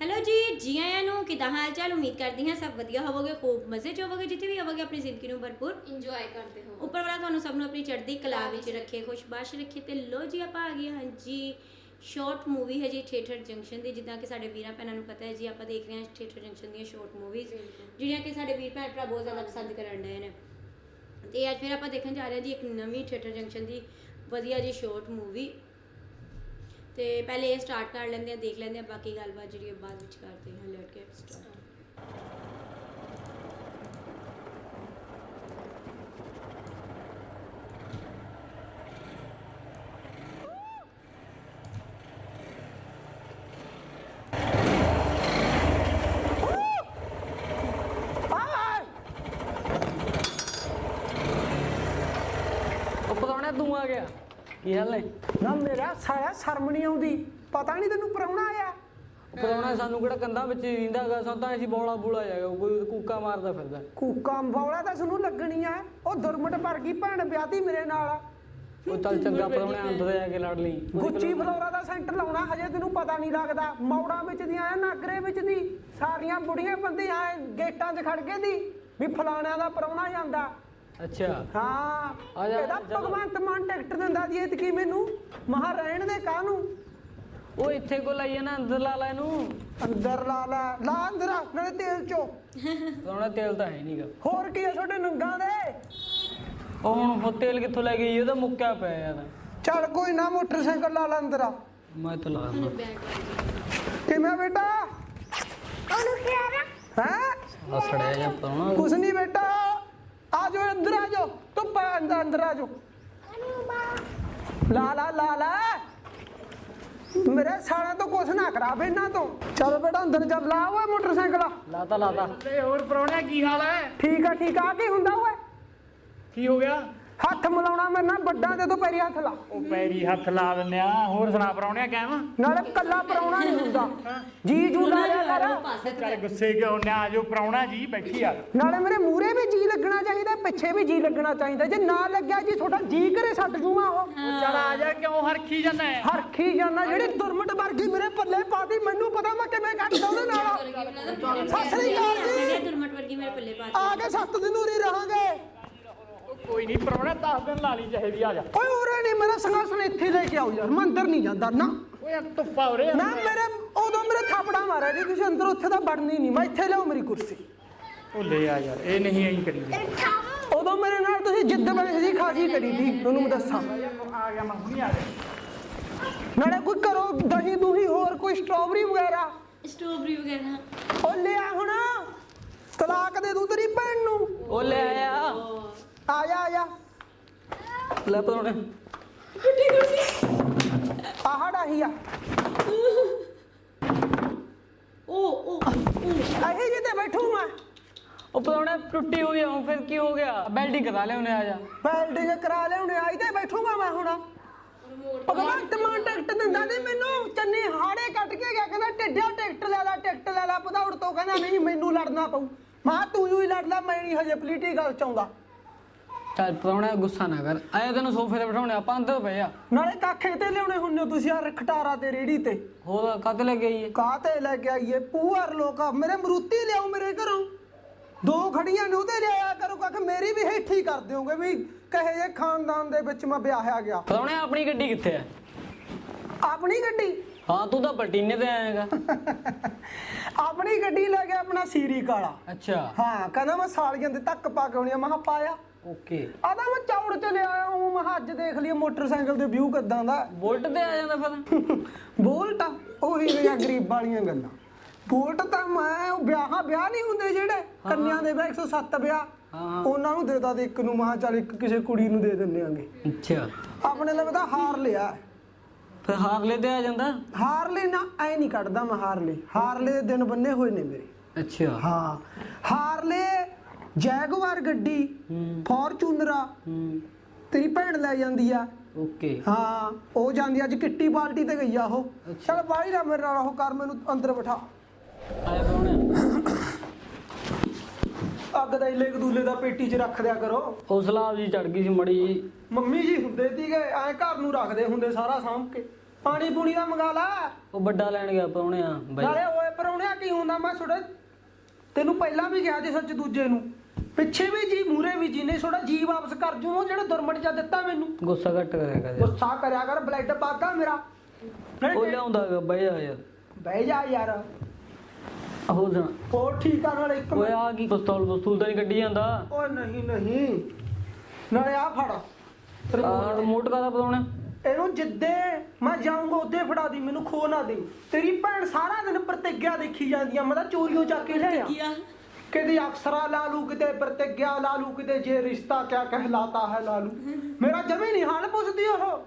Hello ਜੀ ਜੀ ਆਇਆਂ ਨੂੰ ਕਿਦਾਂ ਹਾਲ ਚਾਲ ਉਮੀਦ ਕਰਦੀ ਹਾਂ ਸਭ ਵਧੀਆ ਹੋਵੋਗੇ ਖੂਬ ਮਜ਼ੇ ਚ ਹੋਵੋਗੇ ਜਿੱਥੇ ਵੀ ਹੋਵੋਗੇ ਆਪਣੀ ਜ਼ਿੰਦਗੀ ਨੂੰ ਭਰਪੂਰ ਇੰਜੋਏ ਕਰਦੇ ਹੋ ਉੱਪਰ ਵਾਲਾ ਤੁਹਾਨੂੰ ਸਭ ਨੂੰ ਆਪਣੀ ਚੜ੍ਹਦੀ ਕਲਾ ਵਿੱਚ ਰੱਖੇ ਖੁਸ਼ਬਾਸ਼ ਰੱਖੇ ਤੇ ਲੋ ਜੀ ਆਪਾਂ ਆ ਗਏ ਹਾਂ ਜੀ। ਸ਼ਾਰਟ ਮੂਵੀ ਹੈ ਜੀ ਥੀਏਟਰ ਜੰਕਸ਼ਨ ਦੀ ਜਿੱਦਾਂ ਕਿ ਸਾਡੇ ਵੀਰਾਂ ਭੈਣਾਂ ਨੂੰ ਪਤਾ ਹੈ ਜੀ ਆਪਾਂ ਦੇਖ ਰਹੇ ਹਾਂ ਥੀਏਟਰ ਜੰਕਸ਼ਨ ਦੀਆਂ ਸ਼ਾਰਟ ਮੂਵੀਜ਼ ਜਿਹੜੀਆਂ ਕਿ ਸਾਡੇ ਵੀਰ ਭੈਣ ਭਰਾ ਬਹੁਤ ਜ਼ਿਆਦਾ ਪਸੰਦ ਕਰਨ ਰਹੇ ਨੇ। ਤੇ ਅੱਜ ਫਿਰ ਆਪਾਂ ਦੇਖਣ ਜਾ ਰਹੇ ਹਾਂ ਜੀ ਇੱਕ ਨਵੀਂ ਥੀਏਟਰ ਜੰਕਸ਼ਨ ਦੀ ਵਧੀਆ ਜੀ ਸ਼ਾਰਟ ਮੂਵੀ ਤੇ ਪਹਿਲੇ ਇਹ ਸਟਾਰਟ ਕਰ ਲੈਂਦੇ ਆ, ਦੇਖ ਲੈਂਦੇ ਆ, ਬਾਕੀ ਗੱਲਬਾਤ ਜਿਹੜੀ ਹੈ ਬਾਅਦ ਵਿੱਚ ਕਰਦੇ ਹਾਂ ਲੈਟ ਗੈਟ ਸਟਾਰਟ ਉਹ ਪਰੌਣਾ ਤੂੰ ਆ ਗਿਆ। ਕੀ ਹਾਲ ਨੇ ਨਾ ਮੇਰਾ ਸਾਇਆ ਸ਼ਰਮ ਨਹੀਂ ਆਉਂਦੀ। ਪਤਾ ਨਹੀਂ ਤੈਨੂੰ ਪਰਾਉਣਾ ਆਇਆ। ਪਰੌਣਾ ਸਾਨੂੰ ਕਿਹੜਾ ਕੰਧਾਂ ਵਿੱਚ ਹੀ ਰਹਿੰਦਾ ਹੈਗਾ ਸਾਨੂੰ ਤਾਂ ਅਸੀਂ ਬੋਲਾ ਬੂਲਾ ਜਾਏਗਾ ਕੋਈ ਕੂਕਾ ਮਾਰਦਾ ਫਿਰਦਾ। ਕੂਕਾਂ ਬੌਲਾ ਤਾਂ ਸਾਨੂੰ ਲੱਗਣੀ ਆ। ਉਹ ਦੁਰਮਟ ਵਰਗੀ ਭੈਣ ਵਿਆਹਤੀ ਮੇਰੇ ਨਾਲ। ਉਹ ਚੱਲ ਚੰਗਾ ਪਰੌਣਾ ਅੰਦਰ ਜਾ ਕੇ ਲੜ ਲਈ। ਗੁੱਚੀ ਫਲੋਰਾ ਦਾ ਸੈਂਟਰ ਲਾਉਣਾ ਹਜੇ ਤੈਨੂੰ ਪਤਾ ਨਹੀਂ ਲੱਗਦਾ। ਮੌੜਾ ਵਿੱਚ ਦੀਆਂ ਆ ਨਾਗਰੇ ਵਿੱਚ ਦੀ। ਸਾਰੀਆਂ ਬੁੜੀਆਂ ਬੰਦੀਆਂ ਐਂ ਗੇਟਾਂ 'ਚ ਖੜ ਕੇ ਦੀ ਵੀ ਫਲਾਣਿਆਂ ਦਾ ਪਰਾਉਣਾ ਜਾਂਦਾ। ਅੱਛਾ। ਹਾਂ। ਆ ਜਾ, ਇਹਦਾ ਚਲੋ। ਭਗਵੰਤ ਮਾਨ ਟਿਕਟ ਦਿੰਦਾ ਦੀ ਇਤਕੀ ਮੈਨੂੰ? ਮਹਾ ਰਹਿਣ ਦੇ ਕਾਹਨੂੰ? ਉਹ ਇੱਥੇ ਕੋ ਲਾਈਏ ਨਾ ਅੰਦਰ ਲਾ ਲੈ ਇਹਨੂੰ। ਅੰਦਰ ਲਾ ਲੈ। ਲਾ ਅੰਦਰ ਆ, ਨਾਲੇ ਤੇਲ ਚੋ। ਪਰੌਣਾ ਤੇਲ ਤਾਂ ਹੈ ਨਹੀਂਗਾ ਹੋਰ ਕੀ ਆ ਤੁਹਾਡੇ ਨੰਗਾ ਦੇ? ਉਹ ਹੁਣ ਉਹ ਤੇਲ ਕਿੱਥੋਂ ਲੈ ਗਈ ਉਹਦਾ ਮੁੱਕਿਆ ਪਿਆ ਯਾਰ। ਚੱਲ ਕੋਈ ਨਾ ਮੋਟਰਸਾਈਕਲ ਲਾ ਲੈ ਅੰਦਰ ਆ। ਮੈਂ ਤਾਂ ਲਾ ਦਿੰਦਾ। ਕਿਵੇਂ ਆ ਬੇਟਾ? ਉਹਨੂੰ ਕੀ ਆ ਰਿਹਾ ਹੈ ਆ ਸੜਿਆ ਜਾਂ ਪਰੌਣਾ ਕੁਛ ਨਹੀਂ ਬੇਟਾ। ਜਾਓ ਅੰਦਰ ਆ ਜਾਓ ਧੁੱਪ ਆ ਅੰਦਰ ਅੰਦਰ ਆ ਜਾਓ ਲਾ ਲਾ ਲਾ ਲਾ ਮੇਰੇ ਸਾਲਾ ਤੋਂ ਕੁਛ ਨਾ ਕਰਾ ਬੇਨਾ ਤੋਂ ਚੱਲ ਬੇਟਾ ਅੰਦਰ ਚੱਲ ਲਾ ਓਏ ਮੋਟਰਸਾਈਕਲ ਲਾਤਾ ਲਾਤਾ ਤੇ ਹੋਰ ਪਰੌਣਾ ਕੀ ਹਾਲ ਹੈ ਠੀਕ ਆ ਠੀਕ ਆ ਕੀ ਹੁੰਦਾ ਓਏ ਕੀ ਹੋ ਗਿਆ ਹੱਥ ਮਿਲਾਉਣਾ ਮੇਰੇ ਨਾਲ ਵੱਡਾ ਤੇ ਤੂੰ ਪੈਰੀ ਹੱਥ ਲਾ। ਉਹ ਪੈਰੀ ਹੱਥ ਲਾ ਦਿੰਦੇ ਆ ਹੋਰ ਸੁਣਾ ਪਰੌਣਿਆ ਕਹਿਵਾ ਨਾਲੇ ਕੱਲਾ ਪਰਾਉਣਾ ਨਹੀਂ ਹੁੰਦਾ। ਜੀ ਜੂ ਲਾ ਲਿਆ ਕਰ। ਪਾਸੇ ਚੱਲ ਗੁੱਸੇ ਕਿਉਂ ਨਾ ਆਜੋ ਪਰੌਣਾ ਜੀ ਬੈਠੀ ਆ। ਨਾਲੇ ਮੇਰੇ ਮੂਰੇ ਵੀ ਜੀ ਲੱਗਣਾ ਚਾਹੀਦਾ ਪਿੱਛੇ ਵੀ ਜੀ ਲੱਗਣਾ ਚਾਹੀਦਾ। ਜੇ ਨਾ ਲੱਗਿਆ ਜੀ ਤੁਹਾਡਾ ਜੀ ਕਰੇ ਛੱਡ ਜੂਗਾ ਉਹ। ਉਹ ਚੱਲ ਆ ਜਾ ਕਿਉਂ ਹਰਖੀ ਜਾਂਦਾ ਹੈ? ਹਰਖੀ ਜਾਨਾ ਜਿਹੜੀ ਦੁਰਮਟ ਵਰਗੀ ਮੇਰੇ ਪੱਲੇ ਪਾਤੀ ਮੈਨੂੰ ਪਤਾ ਮੈਂ ਕਿਵੇਂ ਕੱਟਦਾ ਉਹਦੇ ਨਾਲ। ਸਤਿ ਸ੍ਰੀ ਅਕਾਲ ਜੀ। ਦੁਰਮਟ ਵਰਗੀ ਮੇਰੇ ਪੱਲੇ ਪਾ ਆ ਕੇ ਸੱਤ ਦਿਨ ਉਰੀ ਰਹਾਂਗੇ। ਕੋਈ ਨਹੀਂ ਪਰੌਣਾ 10 ਦਿਨ ਲਾ ਲਈ ਚਾਹੀਦੀ ਆ ਜਾ। ਓਏ ਉਰੇ ਨਹੀਂ ਮੇਰਾ ਸੰਗਾਸਨ ਇੱਥੇ ਲੈ ਕੇ ਆਓ ਯਾਰ ਮੈਂ ਅੰਦਰ ਨਹੀਂ ਜਾਂਦਾ ਨਾ। ਓਏ ਧੁੱਪਾ ਉਰੇ ਨਾ ਮੇਰੇ ਉਦੋਂ ਮੇਰੇ ਥਾਪੜਾ ਮਾਰਿਆ ਜੀ ਤੁਸੀਂ ਅੰਦਰ ਉੱਥੇ ਤਾਂ ਵੜਨੀ ਨਹੀਂ ਮੈਂ ਇੱਥੇ ਲਿਆਓ ਮੇਰੀ ਕੁਰਸੀ। ਉਹ ਲੈ ਆ ਯਾਰ ਇਹ ਨਹੀਂ ਐਂ ਕਰੀ। ਉਦੋਂ ਮੇਰੇ ਨਾਲ ਤੁਸੀਂ ਜਿੱਦ ਬਣੀ ਸੀ ਖਾਜੀ ਕਰੀ ਸੀ ਤੁਹਾਨੂੰ ਮੈਂ ਦੱਸਾਂ। ਆ ਗਿਆ ਮੈਂ ਹੁਣੀ ਆ ਗਿਆ। ਨਾਲੇ ਕੋਈ ਕਰੋ ਦਹੀਂ ਦੂਹੀ ਹੋਰ ਕੋਈ ਸਟ੍ਰਾਬੇਰੀ ਵਗੈਰਾ? ਸਟ੍ਰਾਬੇਰੀ ਵਗੈਰਾ। ਉਹ ਲਿਆ ਹੁਣ ਤਲਾਕ ਦੇ ਦੂ ਤੇਰੀ ਭੈਣ ਨੂੰ। ਉਹ ਲੈ ਆਇਆ। ਆ ਜਾ ਆ ਜਾ। ਲੈ ਪਰੌਣੇ ਆਹ ਡਾਹੀ ਆ ਓ ਓ ਅਹੇ ਜੇ ਤੇ ਬੈਠੂ ਮੈਂ। ਉਹ ਪਰੌਣਾ ਟੁੱਟੀ ਹੋਈ ਆ ਫਿਰ ਕੀ ਹੋ ਗਿਆ? ਬੈਲਡਿੰਗ ਕਰਾ ਲਿਆ ਉਹਨੇ ਆ ਜਾ। ਬਿਲਡਿੰਗ ਕਰਾ ਲਿਆਉਣੇ ਆਈ ਤੇ ਬੈਠੂਗਾ ਮੈਂ ਹੁਣ। ਭਗਵੰਤ ਮਾਨ ਟਿਕਟ ਦਿੰਦਾ ਨਹੀਂ ਮੈਨੂੰ ਚੰਨੀ ਹਾੜੇ ਕੱਟ ਕੇ ਗਿਆ ਕਹਿੰਦਾ ਟਿੱਡਿਆ ਟਿਕਟ ਲੈ ਲੈ ਟਿਕਟ ਲੈ ਲੈ ਪਧੌੜ ਤੋਂ ਕਹਿੰਦਾ ਨਹੀਂ ਮੈਨੂੰ ਲੜਨਾ ਪਊ। ਮਾਂ ਤੂੰ ਹੀ ਲੜ ਲੈ ਮੈਂ ਨਹੀਂ ਹਜੇ ਪੋਲੀਟੀਕਲ ਚਾਹੁੰਦਾ ਚੱਲ ਪਰੌਣਾ ਗੁੱਸਾ ਨਾ ਕਰ। ਆਇਆ ਤੈਨੂੰ ਸੋਫੇ ਤੇ ਬਿਠਾਉਣੇ ਆਪਾਂ ਅੰਦਰ ਪਏ ਆ। ਨਾਲੇ ਕਾਖੇ ਤੇ ਲਿਆਉਣੇ ਹੁੰਨੇ ਹੋ ਤੁਸੀਂ ਆ ਖਟਾਰਾ ਤੇ ਰੇੜੀ ਤੇ। ਹੋਰ ਕਦ ਲੈ ਗਈ ਹੈ ਕਾਹ ਤੇ ਲੈ ਕੇ ਆਈਏ? ਪੂਰ ਲੋਕ ਮੇਰੇ ਮਰੂਤੀ ਲਿਆਓ ਮੇਰੇ ਘਰੋਂ। ਦੋ ਖੜੀਆਂ ਨੇ ਉਹਦੇ ਲਿਆਇਆ ਕਰੋ ਕੱਖ ਮੇਰੀ ਵੀ ਹੇਠੀ ਕਰ ਦਿਓਗੇ ਵੀ ਕਹੇ ਜੇ ਖਾਨਦਾਨ ਦੇ ਵਿੱਚ ਮੈਂ ਵਿਆਹਿਆ ਗਿਆ। ਪਰੌਣੇ ਆਪਣੀ ਗੱਡੀ ਕਿੱਥੇ ਹੈ ਆਪਣੀ ਗੱਡੀ? ਹਾਂ ਤੂੰ ਤਾਂ ਪਲਟੀਨੇ ਤੇ ਆਏਗਾ ਆਪਣੀ ਗੱਡੀ ਲੈ ਕੇ ਆਪਣਾ ਸੀਰੀ ਕਾਲਾ। ਅੱਛਾ। ਹਾਂ ਕਹਿੰਦਾ ਮੈਂ ਸਾਲੀਆਂ ਦੇ ਤੱਕ ਪਾ ਕੇ ਆਉਣੀ ਆ ਮੈਂ ਕਿਹਾ ਪਾਇਆ। ਓਕੇ। ਆਦਾ ਮੈਂ ਚੌੜ ਚ ਲਿਆਇਆ ਹੂੰ ਮੈਂ ਅੱਜ ਦੇਖ ਲਈ ਮੋਟਰਸਾਈਕਲ ਦੇ ਵਿਊ ਕਿਦਾਂ ਦਾ। ਬੁਲਟ ਤੇ ਆ ਜਾਂਦਾ ਫਿਰ। ਬੋਲਟ ਉਹੀ ਜਿਹੜੀਆਂ ਗਰੀਬ ਵਾਲੀਆਂ ਗੱਲਾਂ। ਬੋਲਟ ਤਾਂ ਮੈਂ ਉਹ ਵਿਆਹਾਂ ਵਿਆਹ ਨਹੀਂ ਹੁੰਦੇ ਜਿਹੜੇ? ਕੰਨਿਆਂ ਦੇ ਵਿਆਹ 107 ਵਿਆਹ। ਹਾਂ। ਉਹਨਾਂ ਨੂੰ ਦੇਦਾ ਦੇ ਇੱਕ ਨੂੰ ਮਹਾ ਚੱਲ ਇੱਕ ਕਿਸੇ ਕੁੜੀ ਨੂੰ ਦੇ ਦਿੰਨੇ ਆਂਗੇ। ਅੱਛਾ। ਆਪਣੇ ਲਈ ਤਾਂ ਹਾਰ ਲਿਆ। ਫਿਰ ਹਾਰਲੇ ਤੇ ਆ ਜਾਂਦਾ? ਹਾਰਲੇ ਨਾ ਐ ਨਹੀਂ ਕੱਢਦਾ ਮੈਂ ਹਾਰਲੇ। ਹਾਰਲੇ ਦੇ ਦਿਨ ਬੰਨੇ ਹੋਏ ਨੇ ਮੇਰੇ। ਅੱਛਾ। ਹਾਂ। ਹਾਰਲੇ ਜੈਗਵਾਰ ਗੱਡੀ ਫੋਰਚੂਨਰਾ ਤੇਰੀ ਭੈਣ ਲੈ ਜਾਂਦੀ ਆ। ਓਕੇ। ਹਾਂ ਉਹ ਜਾਂਦੀ ਅੱਜ ਕਿੱਟੀ ਬਾਲਟੀ ਤੇ ਗਈ ਆ ਉਹ। ਚਲ ਬਾਹਲੀ ਨਾ ਮੇਰੇ ਨਾਲ ਉਹ ਕਰ ਮੈਨੂੰ ਅੰਦਰ ਬਿਠਾ। ਆਇਆ ਅੱਗ ਦਾ ਇਲੇ ਕਦੂਲੇ ਦਾ ਪੇਟੀ 'ਚ ਰੱਖ ਦਿਆ ਕਰੋ। ਉਹ ਸਲਾਬ ਜੀ ਚੜ ਗਈ ਸੀ ਮੜੀ ਜਿਹੀ। ਮੰਮੀ ਜੀ ਹੁੰਦੇ ਸੀਗੇ ਐ ਘਰ ਨੂੰ ਰੱਖਦੇ ਹੁੰਦੇ ਸਾਰਾ ਸਾਂਭ ਕੇ। ਪਾਣੀ ਪੂਣੀ ਦਾ ਮੰਗਾ ਲਾ। ਉਹ ਵੱਡਾ ਲੈਣ ਗਿਆ ਪਰੌਣੇ ਆ ਬਾਈ। ਨਾਲੇ ਓਏ ਪਰੌਣੇ ਹੁੰਦਾ? ਮੈਂ ਥੋੜਾ ਤੈਨੂੰ ਪਹਿਲਾਂ ਵੀ ਕਿਹਾ ਸੀ ਸੱਚ ਦੂਜੇ ਨੂੰ। ਪਿੱਛੇ ਵੀ ਜੀ ਮੂਰੇ ਵੀ ਜੀ ਨੇ ਥੋੜਾ ਜੀ ਵਾਪਸ ਕਰ ਜੂ ਉਹ ਜਿਹੜਾ ਦੁਰਮਟ ਜਾ ਦਿੱਤਾ ਮੈਨੂੰ। ਗੁੱਸਾ ਘੱਟ ਕਰਿਆ ਕਰ ਗੁੱਸਾ ਕਰਿਆ ਕਰ ਬਲੱਡ ਪਾਗਾ ਮੇਰਾ। ਨਹੀਂ, ਉਹ ਲਿਆਉਂਦਾ ਗਾ ਬਈ ਆ ਯਾਰ। ਬਹਿ ਜਾ ਯਾਰ। ਹੋ ਜਾਣਾ। ਹੋਰ ਠੀਕ ਆ ਨਾਲ ਇੱਕ ਓਏ ਆ ਕੀ ਪਿਸਤੌਲ ਪਿਸਤੂਲ ਤਾਂ ਨਹੀਂ ਕੱਢੀ ਜਾਂਦਾ। ਓਏ ਨਹੀਂ ਨਹੀਂ। ਨਾਲੇ ਆ ਫੜ। ਤੇਰੇ ਕੋਲ ਆ ਰਿਮੋਟ ਕਾਦਾ ਪਤਾਉਣਾ ਇਹਨੂੰ ਜਿੱਦੇ ਮੈਂ ਜਾਊਂਗਾ ਉਹਦੇ ਫੜਾ ਦੀ ਮੈਨੂੰ ਖੋ ਨਾ ਦੇ। ਤੇਰੀ ਭੈਣ ਸਾਰਾ ਦਿਨ ਪ੍ਰਤੀਗਿਆ ਦੇਖੀ ਜਾਂਦੀ ਆ ਮੈਂ ਤਾਂ ਚੋਰੀਓ ਚੱਕ ਕੇ ਲਿਆ ਕਿਤੇ ਅਕਸਰਾ ਲਾ ਲੂ ਕਿਤੇ ਪ੍ਰਤੀਗਿਆ ਲਾ ਲੂ ਕਿਤੇ ਜੇ ਰਿਸ਼ਤਾ ਕਿਆ ਕਹਿਲਾਤਾ ਹੈ ਲਾ ਲੂ ਮੇਰਾ ਜਮੀ ਨਹੀਂ ਹਾਲ ਪੁੱਛਦੀ ਉਹ।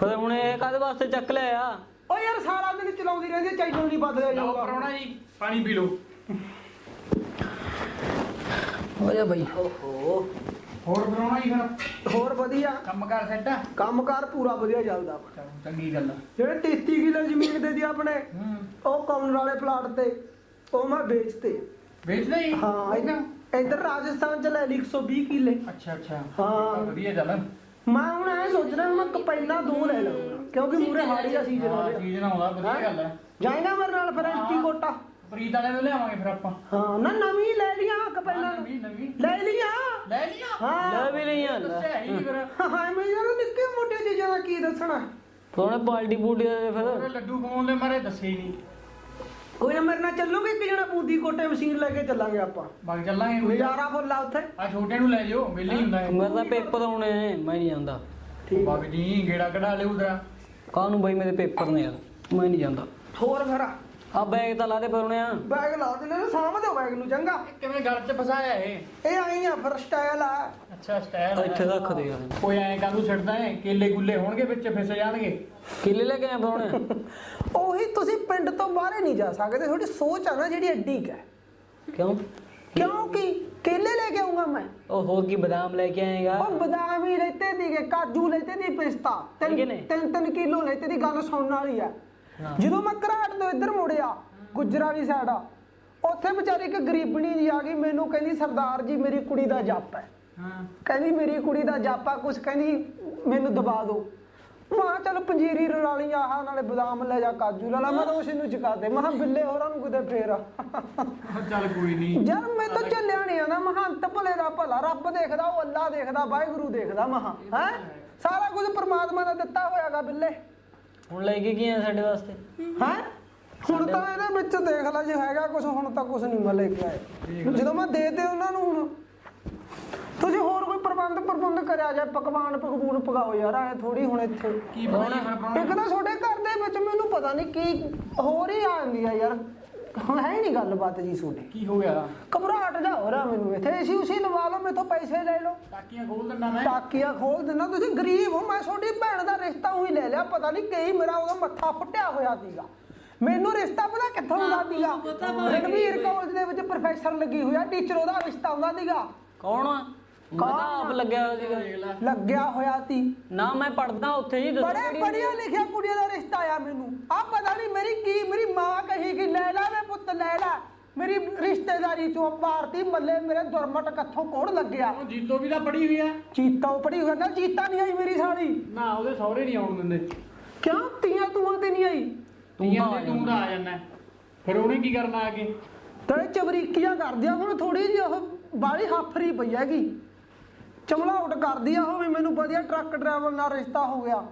ਫਿਰ ਹੁਣ ਇਹ ਕਾਦੇ ਵਾਸਤੇ ਚੱਕ ਲਿਆ ਆ? ਓ ਯਾਰ ਸਾਰਾ ਦਿਨ ਚਲਾਉਂਦੀ ਰਹਿੰਦੀ ਹੈ, ਚੈਨਲ ਨਹੀਂ ਬਦਲਿਆ ਲਓ ਜਾਊਗਾ। ਪਰੌਣਾ ਜੀ ਪਾਣੀ ਪੀ ਲਓ। ਹੋ ਜਾ ਬਈ। ਓਹੋ। ਹੋਰ ਪਰੌਣਾ ਜੀ ਫਿਰ? ਹੋਰ ਵਧੀਆ। ਕੰਮ ਕਰ ਸੈੱਟ ਆ? ਕੰਮਕਾਰ ਪੂਰਾ ਵਧੀਆ ਚੱਲਦਾ ਚਲੋ ਚੰਗੀ ਗੱਲ ਆ। ਜਿਹੜੇ 33 ਕਿੱਲੇ ਜ਼ਮੀਨ ਦੇ ਦੀ ਆਪਣੇ ਹੂੰ। ਉਹ ਕਮਲ ਵਾਲੇ ਪਲਾਟ ਤੇ? ਉਹ ਮੈਂ ਵੇਚਤੇ। ਵੇਚਦੇ ਹੀ? ਹਾਂ ਇਧ- ਇੱਧਰ ਰਾਜਸਥਾਨ ਚ ਲੈ ਲਈ 120 ਕਿੱਲੇ। ਅੱਛਾ ਅੱਛਾ। ਹਾਂ। ਵਧੀਆ ਚੱਲ। ਮੈਂ ਹੁਣ ਐ ਸੋਚ ਰਿਹਾ ਮੈਂ ਕਪੈਲਾ ਦੋ ਲੈ ਲਵਾਂਗਾ ਕਿਉਂਕਿ ਮੂਰੇ ਹਾੜੀ ਦਾ ਸੀਜ਼ਨ ਆ ਰਿਹਾ ਸੀਜ਼ਨ ਆਉਂਦਾ ਵਧੀਆ ਗੱਲ ਹੈ ਜਾਏਗਾ ਮੇਰੇ ਨਾਲ ਫਿਰ ਐਂਟੀ ਕੋਟਾ? ਪ੍ਰੀਤ ਵਾਲੇ ਨੂੰ ਲਿਆਵਾਂਗੇ ਫਿਰ ਆਪਾਂ। ਹਾਂ ਨਾ ਨਵੀਂ ਲੈ ਲੀਆਂ ਕਪੈਲਾ ਨਵੀਂ ਨਵੀਂ। ਲੈ ਲੀਆਂ ਲੈ ਲਿਆ ਹਾਂ। ਲੈ ਵੀ ਨਹੀਂ ਆ ਦੱਸਿਆ ਹੀ ਨੀ ਫਿਰ। ਹਾਂ ਮੈਂ ਯਾਰ ਨਿੱਕੇ ਮੋਟੇ ਚੀਜ਼ਾਂ ਦਾ ਕੀ ਦੱਸਣਾ? ਪਤਾਉਣੇ ਪਾਲਟੀ ਪੂਟੀ ਦੇ ਫਿਰ। ਲੱਡੂ ਖਵਾਉਣ ਦੇ ਮਾਰੇ ਦੱਸੇ ਹੀ ਨਹੀਂ। ਕੋਈ ਨਾ ਮੇਰੇ ਨਾਲ ਚੱਲੋਗੇ ਇੱਕ ਜਣਾ ਬੂੰਦੀ ਕੋਟੇ ਮਸ਼ੀਨ ਲੈ ਕੇ ਚੱਲਾਂਗੇ ਆਪਾਂ। ਬਾਗ ਚੱਲਾਂਗੇ ਕੋਈ। ਨਜ਼ਾਰਾ ਫੁੱਲ ਆ ਉੱਥੇ। ਆ ਛੋਟੇ ਨੂੰ ਲੈ ਜਾਓ ਮਿਲ ਹੀ ਹੁੰਦਾ ਹੈ ਮੇਰਾ ਤਾਂ ਪੇਪਰ ਆਉਣੇ ਨੇ ਮੈਂ ਨਹੀਂ ਜਾਂਦਾ। ਬਾਗ ਜੀ ਗੇੜਾ ਕਢਾ ਲਿਓ ਉਧਰ। ਕਾਹਨੂੰ ਬਈ ਮੇਰੇ ਪੇਪਰ ਨੇ ਯਾਰ? ਮੈਂ ਨਹੀਂ ਜਾਂਦਾ। ਹੋਰ ਫਿਰ? ਆ ਬੈਗ ਤਾਂ ਲਾ ਦੇ ਪਰਉਣੇ ਆ। ਬੈਗ ਲਾ ਦਿੰਦੇ ਨੇ ਸਾਂਭ ਦਿਓ ਬੈਗ ਨੂੰ ਚੰਗਾ। ਕਿਵੇਂ ਗਲ 'ਚ ਫਸਾਇਆ ਇਹ। ਇਹ ਆਈ ਆ ਫਿਰ ਸਟਾਈਲ ਆ। ਅੱਛਾ ਸਟਾਈਲ ਇੱਥੇ ਰੱਖ ਦੇ ਯਾਰ। ਕੋਈ ਐਂ ਕਾਹਨੂੰ ਛੱਡਦਾ ਹੈ ਕੇਲੇ ਗੁੱਲੇ ਹੋਣਗੇ ਵਿੱਚ ਫਿਸ ਜਾਣਗੇ। ਕਿੱਲੇ ਲੈ ਕੇ ਆਏ ਪਰਉਣੇ ਉਹੀ ਤੁਸੀਂ ਪਿੰਡ ਤੋਂ ਬਾਹਰ ਨਹੀਂ ਜਾ ਸਕਦੇ ਤੁਹਾਡੀ ਸੋਚ ਆ ਨਾ ਜਿਹੜੀ ਐਡੀ ਕੁ ਹੈ। ਕਿਉਂ? ਕਿਉਂਕਿ ਕੇਲੇ ਲੈ ਕੇ ਆਉਂਗਾ ਮੈਂ। ਉਹ ਹੋਰ ਕੀ ਬਦਾਮ ਲੈ ਕੇ ਆਏਗਾ? ਉਹ ਬਦਾਮ ਹੀ ਲੈਤੇ ਦੀਗੇ ਕਾਜੂ ਲੈਤੇ ਦੀ ਪਿਸਤਾ। ਠੀਕ ਨੇ। ਤਿੰਨ ਤਿੰਨ ਤਿੰਨ ਕਿਲੋ ਲੈਤੇ ਦੀ ਗੱਲ ਸੁਣਨ ਵਾਲੀ ਆ ਜਦੋਂ ਮੈਂ ਘਰਾਟ ਤੋਂ ਇੱਧਰ ਮੁੜਿਆ ਗੁਜਰਾਲੀ ਸਾਈਡ ਆ ਉੱਥੇ ਵਿਚਾਰੀ ਇੱਕ ਗਰੀਬਣੀ ਜੀ ਆ ਗਈ ਮੈਨੂੰ ਕਹਿੰਦੀ ਸਰਦਾਰ ਜੀ ਮੇਰੀ ਕੁੜੀ ਦਾ ਜੱਪ ਹੈ। ਹਾਂ। ਕਹਿੰਦੀ ਮੇਰੀ ਕੁੜੀ ਦਾ ਜਾਪਾ ਕੁਛ ਕਹਿੰਦੀ ਮੈਨੂੰ ਦਬਾ ਦਿਓ। ਮਾਂ ਚਲ ਪੰਜੀਰੀ ਰਲਾਲੀ ਆਹ ਨਾਲੇ ਬਦਾਮ ਲੈ ਜਾ ਕਾਜੂ ਲੈ ਲਾ। ਮੈਂ ਤਾਂ ਉਸ ਨੂੰ ਚੁਕਾ ਦੇ ਮਹਾਂ ਬਿੱਲੇ ਹੋਰਾਂ ਨੂੰ ਕਿਤੇ ਫੇਰ ਆ। ਚੱਲ ਕੋਈ ਨਹੀਂ ਯਾਰ ਮੈਂ ਤਾਂ ਚੱਲਿਆ ਨਹੀਂ ਆਂਦਾ ਮਹੰਤ ਭਲੇ ਦਾ ਭਲਾ ਰੱਬ ਦੇਖਦਾ ਉਹ ਅੱਲਾ ਦੇਖਦਾ ਵਾਹਿਗੁਰੂ ਦੇਖਦਾ। ਮਹਾ ਹੈ? ਸਾਰਾ ਕੁਝ ਪ੍ਰਮਾਤਮਾ ਦਾ ਦਿੱਤਾ ਹੋਇਆਗਾ ਬਿੱਲੇ। ਹੁਣ ਲੈ ਕੇ ਕੀ ਆ ਸਾਡੇ ਵਾਸਤੇ? ਹੈ? ਹੁਣ ਤਾਂ ਇਹਦੇ ਵਿੱਚ ਦੇਖ ਲੈ ਜੇ ਹੈਗਾ ਕੁਝ ਹੁਣ ਤਾਂ ਕੁਝ ਨਹੀਂ ਮੈਂ ਲੈ ਕੇ ਆਇਆ। ਜਦੋਂ ਮੈਂ ਦੇ ਦੇ ਉਹਨਾਂ ਨੂੰ ਹੁਣ। ਤੁਸੀਂ ਹੋਰ ਕੋਈ ਪ੍ਰਬੰਧ ਪ੍ਰਬੰਧ ਕਰਿਆ ਜਾਏ ਪਕਵਾਨ ਪਕਬੂਨ ਪਕਾਓ ਯਾਰ ਐ ਥੋੜੀ ਹੁਣ ਇੱਥੇ। ਕੀ ਬਣਾਈਏ ਫਿਰ ਪਰੌਣਾ ਇੱਕ ਤਾਂ ਤੁਹਾਡੇ ਘਰ ਦੇ ਵਿੱਚ ਮੈਨੂੰ ਪਤਾ ਨਹੀਂ ਕੀ ਹੋਰ ਹੀ ਆ ਜਾਂਦੀ ਆ ਯਾਰ। ਹੁਣ ਹੈ ਨਹੀਂ ਗੱਲਬਾਤ ਜੀ ਤੁਹਾਡੀ। ਕੀ ਹੋ ਗਿਆ? ਘਬਰਾਹਟ ਜਾ ਹੋ ਰਿਹਾ ਮੈਨੂੰ ਇੱਥੇ। ਏਸੀ ਉਸੀ ਲਵਾ ਲਓ ਮੇਥੋਂ ਪੈਸੇ ਲੈ ਲਓ। ਟਾਕੀਆਂ ਖੋਲ ਦਿੰਦਾ ਮੈਂ। ਟਾਕੀਆਂ ਖੋਲ ਦਿੰਦਾ ਤੁਸੀਂ ਗਰੀਬ ਹੋ ਮੈਂ ਤੁਹਾਡੀ ਭੈਣ ਦਾ ਰਿਸ਼ਤਾ ਉਹੀ ਲੈ ਲਿਆ। ਪਤਾ ਨਹੀਂ ਕਈ ਮੇਰਾ ਉਹਦਾ ਮੱਥਾ ਫੁੱਟਿਆ ਹੋਇਆ ਸੀਗਾ। ਮੈਨੂੰ ਰਿਸ਼ਤਾ ਪਤਾ ਕਿੱਥੋਂ ਹੁੰਦਾ ਸੀਗਾ? ਰਣਵੀਰ ਕਾਲਜ ਦੇ ਵਿੱਚ ਪ੍ਰੋਫੈਸਰ ਲੱਗੀ ਹੋਇਆ ਟੀਚਰ ਉਹਦਾ ਰਿਸ਼ਤਾ ਹੁੰਦਾ ਸੀਗਾ। ਕੌਣ ਆ? ਮੈਂ ਤਾਂ ਆਪ ਲੱਗਿਆ ਹੋਇਆ ਸੀਗਾ। ਲੱਗਿਆ ਹੋਇਆ ਸੀ। ਨਾ ਮੈਂ ਪੜਦਾ ਉੱਥੇ ਹੀ ਦੱਸੋ ਬੜੇ ਕਿਹੜੀ- ਪੜਿਆ ਲਿਖਿਆ ਕੁੜੀਆਂ ਦਾ ਰਿਸ਼ਤਾ ਆਇਆ ਮੈਨੂੰ। ਆ ਪਤਾ ਨਹੀਂ ਮੇਰੀ ਕੀ ਮੇਰੀ ਮਾਂ ਕਹੀ ਕਿ ਲੈ ਲੈ ਵੇ ਪੁੱਤ ਲੈ ਲੈ। ਮੇਰੀ ਰਿਸ਼ਤੇਦਾਰੀ ਚੋਂ ਭਾਰਤੀ ਮੱਲੇ ਮੇਰੇ ਦੁਰਮਟ ਕੱਥੋਂ ਕੋੜ ਲੱਗਿਆ। ਉਹ ਜੀਤੋ ਵੀ ਤਾਂ ਪੜੀ ਹੋਈ ਆ। ਚੀਤਾ ਉਪੜੀ ਹੋਇਆ ਨਾ ਚੀਤਾ ਨਹੀਂ ਆਈ ਮੇਰੀ ਸਾਲੀ। ਨਾ ਉਹਦੇ ਸਹੁਰੇ ਨਹੀਂ ਆਉਣ ਦਿੰਦੇ। ਕਿਉਂ? ਤੀਆਂ ਤੂਆਂ ਤੇ ਨਹੀਂ ਆਈ? ਤੂੰ ਤੀਆਂ ਤਾਂ ਤੇ ਤੂੰ ਤਾਂ ਆ ਜਾਂਦਾ। ਫਿਰ ਉਹਨੇ ਕੀ ਕਰਨਾ ਆ ਕੇ ਤੇ ਚਬਰੀਕੀਆਂ ਕਰਦਿਆ ਹੁਣ ਥੋੜੀ ਜਿਹੀ ਉਹ ਬਾਲੀ ਹਾਫਰੀ ਪਈ ਹੈਗੀ। ਚਮਲਾ ਆਊਟ ਕਰਦੀ ਆ ਉਹ ਵੀ ਮੈਨੂੰ ਵਧੀਆ ਟਰੱਕ ਡਰਾਈਵਰ ਨਾਲ ਰਿਸ਼ਤਾ ਹੋ ਗਿਆ।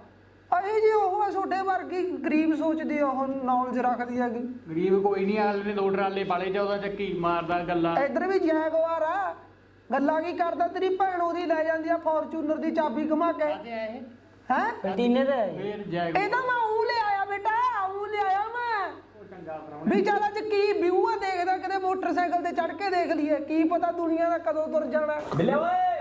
ਅਹੀ ਜੀ ਉਹ ਆ ਛੋਟੇ ਵਰਗੀ ਗਰੀਬ ਸੋਚਦੀ ਆ ਉਹ ਨੌਲੇਜ ਰੱਖਦੀ ਹੈਗੀ। ਗਰੀਬ ਕੋਈ ਨਹੀਂ ਆਲੇ ਨੇ ਦੋ ਟਰਾਲੇ ਪਾਲੇ ਚ ਉਹਦਾ ਚੱਕੀ ਮਾਰਦਾ ਗੱਲਾਂ। ਇੱਧਰ ਵੀ ਜੈਗਵਾਰ ਆ। ਗੱਲਾਂ ਕੀ ਕਰਦਾ? ਤੇਰੀ ਭੈਣ ਉਹਦੀ ਲੈ ਜਾਂਦੀ ਆ ਫੋਰਚੂਨਰ ਦੀ ਚਾਬੀ ਘੁਮਾ ਕੇ। ਕਾਹਤੇ ਆ ਇਹ? ਹੈ? ਕੰਟੀਨੇ ਤੇ ਆਏ। ਫੇਰ ਤਾਂ ਮੈਂ ਉਹ ਲੈ ਆਇਆ ਬੇਟਾ ਉਹ ਲੈ ਆਇਆ ਮੈਂ। ਵੀ ਚੱਲ ਅੱਜ ਕੀ ਵਿਊ ਆ ਦੇਖਦਾ ਕਿਤੇ ਮੋਟਰਸਾਈਕਲ ਤੇ ਚੜ ਕੇ ਦੇਖ ਲਈਏ। ਕੀ ਪਤਾ ਦੁਨੀਆ ਦਾ ਕਦੋਂ ਤੁਰ ਜਾਣਾ। ਬਿੱਲੇ ਓਏ!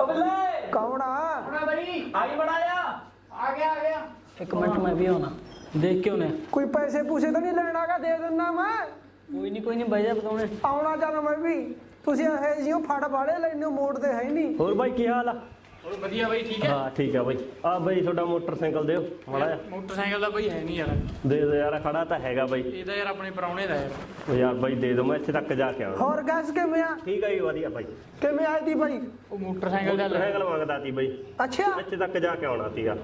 ਓ ਬਿੱਲੇ ਕੌਣ ਆ? ਆਪਣਾ ਬਈ ਆਈ ਬੜਾਇਆ ਆ ਗਿਆ ਆ ਗਿਆ। ਇੱਕ ਮਿੰਟ ਮੈਂ ਵੀ ਆਉਣਾ। ਦੇਖ ਕੇ ਆਉਣੇ। ਕੋਈ ਪੈਸੇ ਪੂਸੇ ਤਾਂ ਨਹੀਂ ਲੈਣਾਗਾ ਦੇ ਦਿੰਦਾ ਮੈਂ। ਕੋਈ ਨਹੀਂ ਕੋਈ ਨਹੀਂ ਬਾਈ ਜਾ ਬਤਾਉਣੇ ਆਉਣਾ। ਚਾਹੁੰਦਾ ਮੈਂ ਵੀ। ਤੁਸੀਂ ਇਹ ਜਿਉ ਫੜ ਬਾੜੇ ਲੈਣੇ ਮੋੜਦੇ ਹੈ ਹੀ ਨਹੀਂ। ਹੋਰ ਬਾਈ ਕੀ ਹਾਲ ਆ? ਹੋਰ ਵਧੀਆ ਬਈ ਠੀਕ ਹੈ? ਹਾਂ ਠੀਕ ਆ ਬਾਈ। ਆ ਬਾਈ ਤੁਹਾਡਾ ਮੋਟਰਸਾਈਕਲ ਦਿਓ ਮਾੜਾ ਜਿਹਾ। ਮੋਟਰਸਾਈਕਲ ਦਾ ਬਈ ਹੈ ਨਹੀਂ ਯਾਰ। ਦੇ ਦੇ ਯਾਰ ਖੜਾ ਤਾਂ ਹੈਗਾ ਬਾਈ। ਇਹ ਤਾਂ ਯਾਰ ਆਪਣੇ ਪਰੌਣੇ ਦਾ ਯਾਰ। ਉਹ ਯਾਰ ਬਾਈ ਦੇ ਦੋ ਮੈਂ ਇੱਥੇ ਤੱਕ ਜਾ ਕੇ ਆਉਣਾ। ਹੋਰ ਗੈਸ ਕਿਵੇਂ ਆ? ਠੀਕ ਆ ਜੀ ਵਧੀਆ ਬਾਈ। ਕਿਵੇਂ ਆਈ ਦੀ ਬਾਈ? ਉਹ ਮੋਟਰਸਾਈਕਲ ਦਾ ਲੈ। ਮੋਟਰਸਾਈਕਲ ਮੰਗਦਾ ਤੀ ਬਾਈ। ਅੱਛਾ। ਇੱਥੇ ਤੱਕ ਜਾ ਕੇ ਆਉਣਾ ਸੀਗਾ।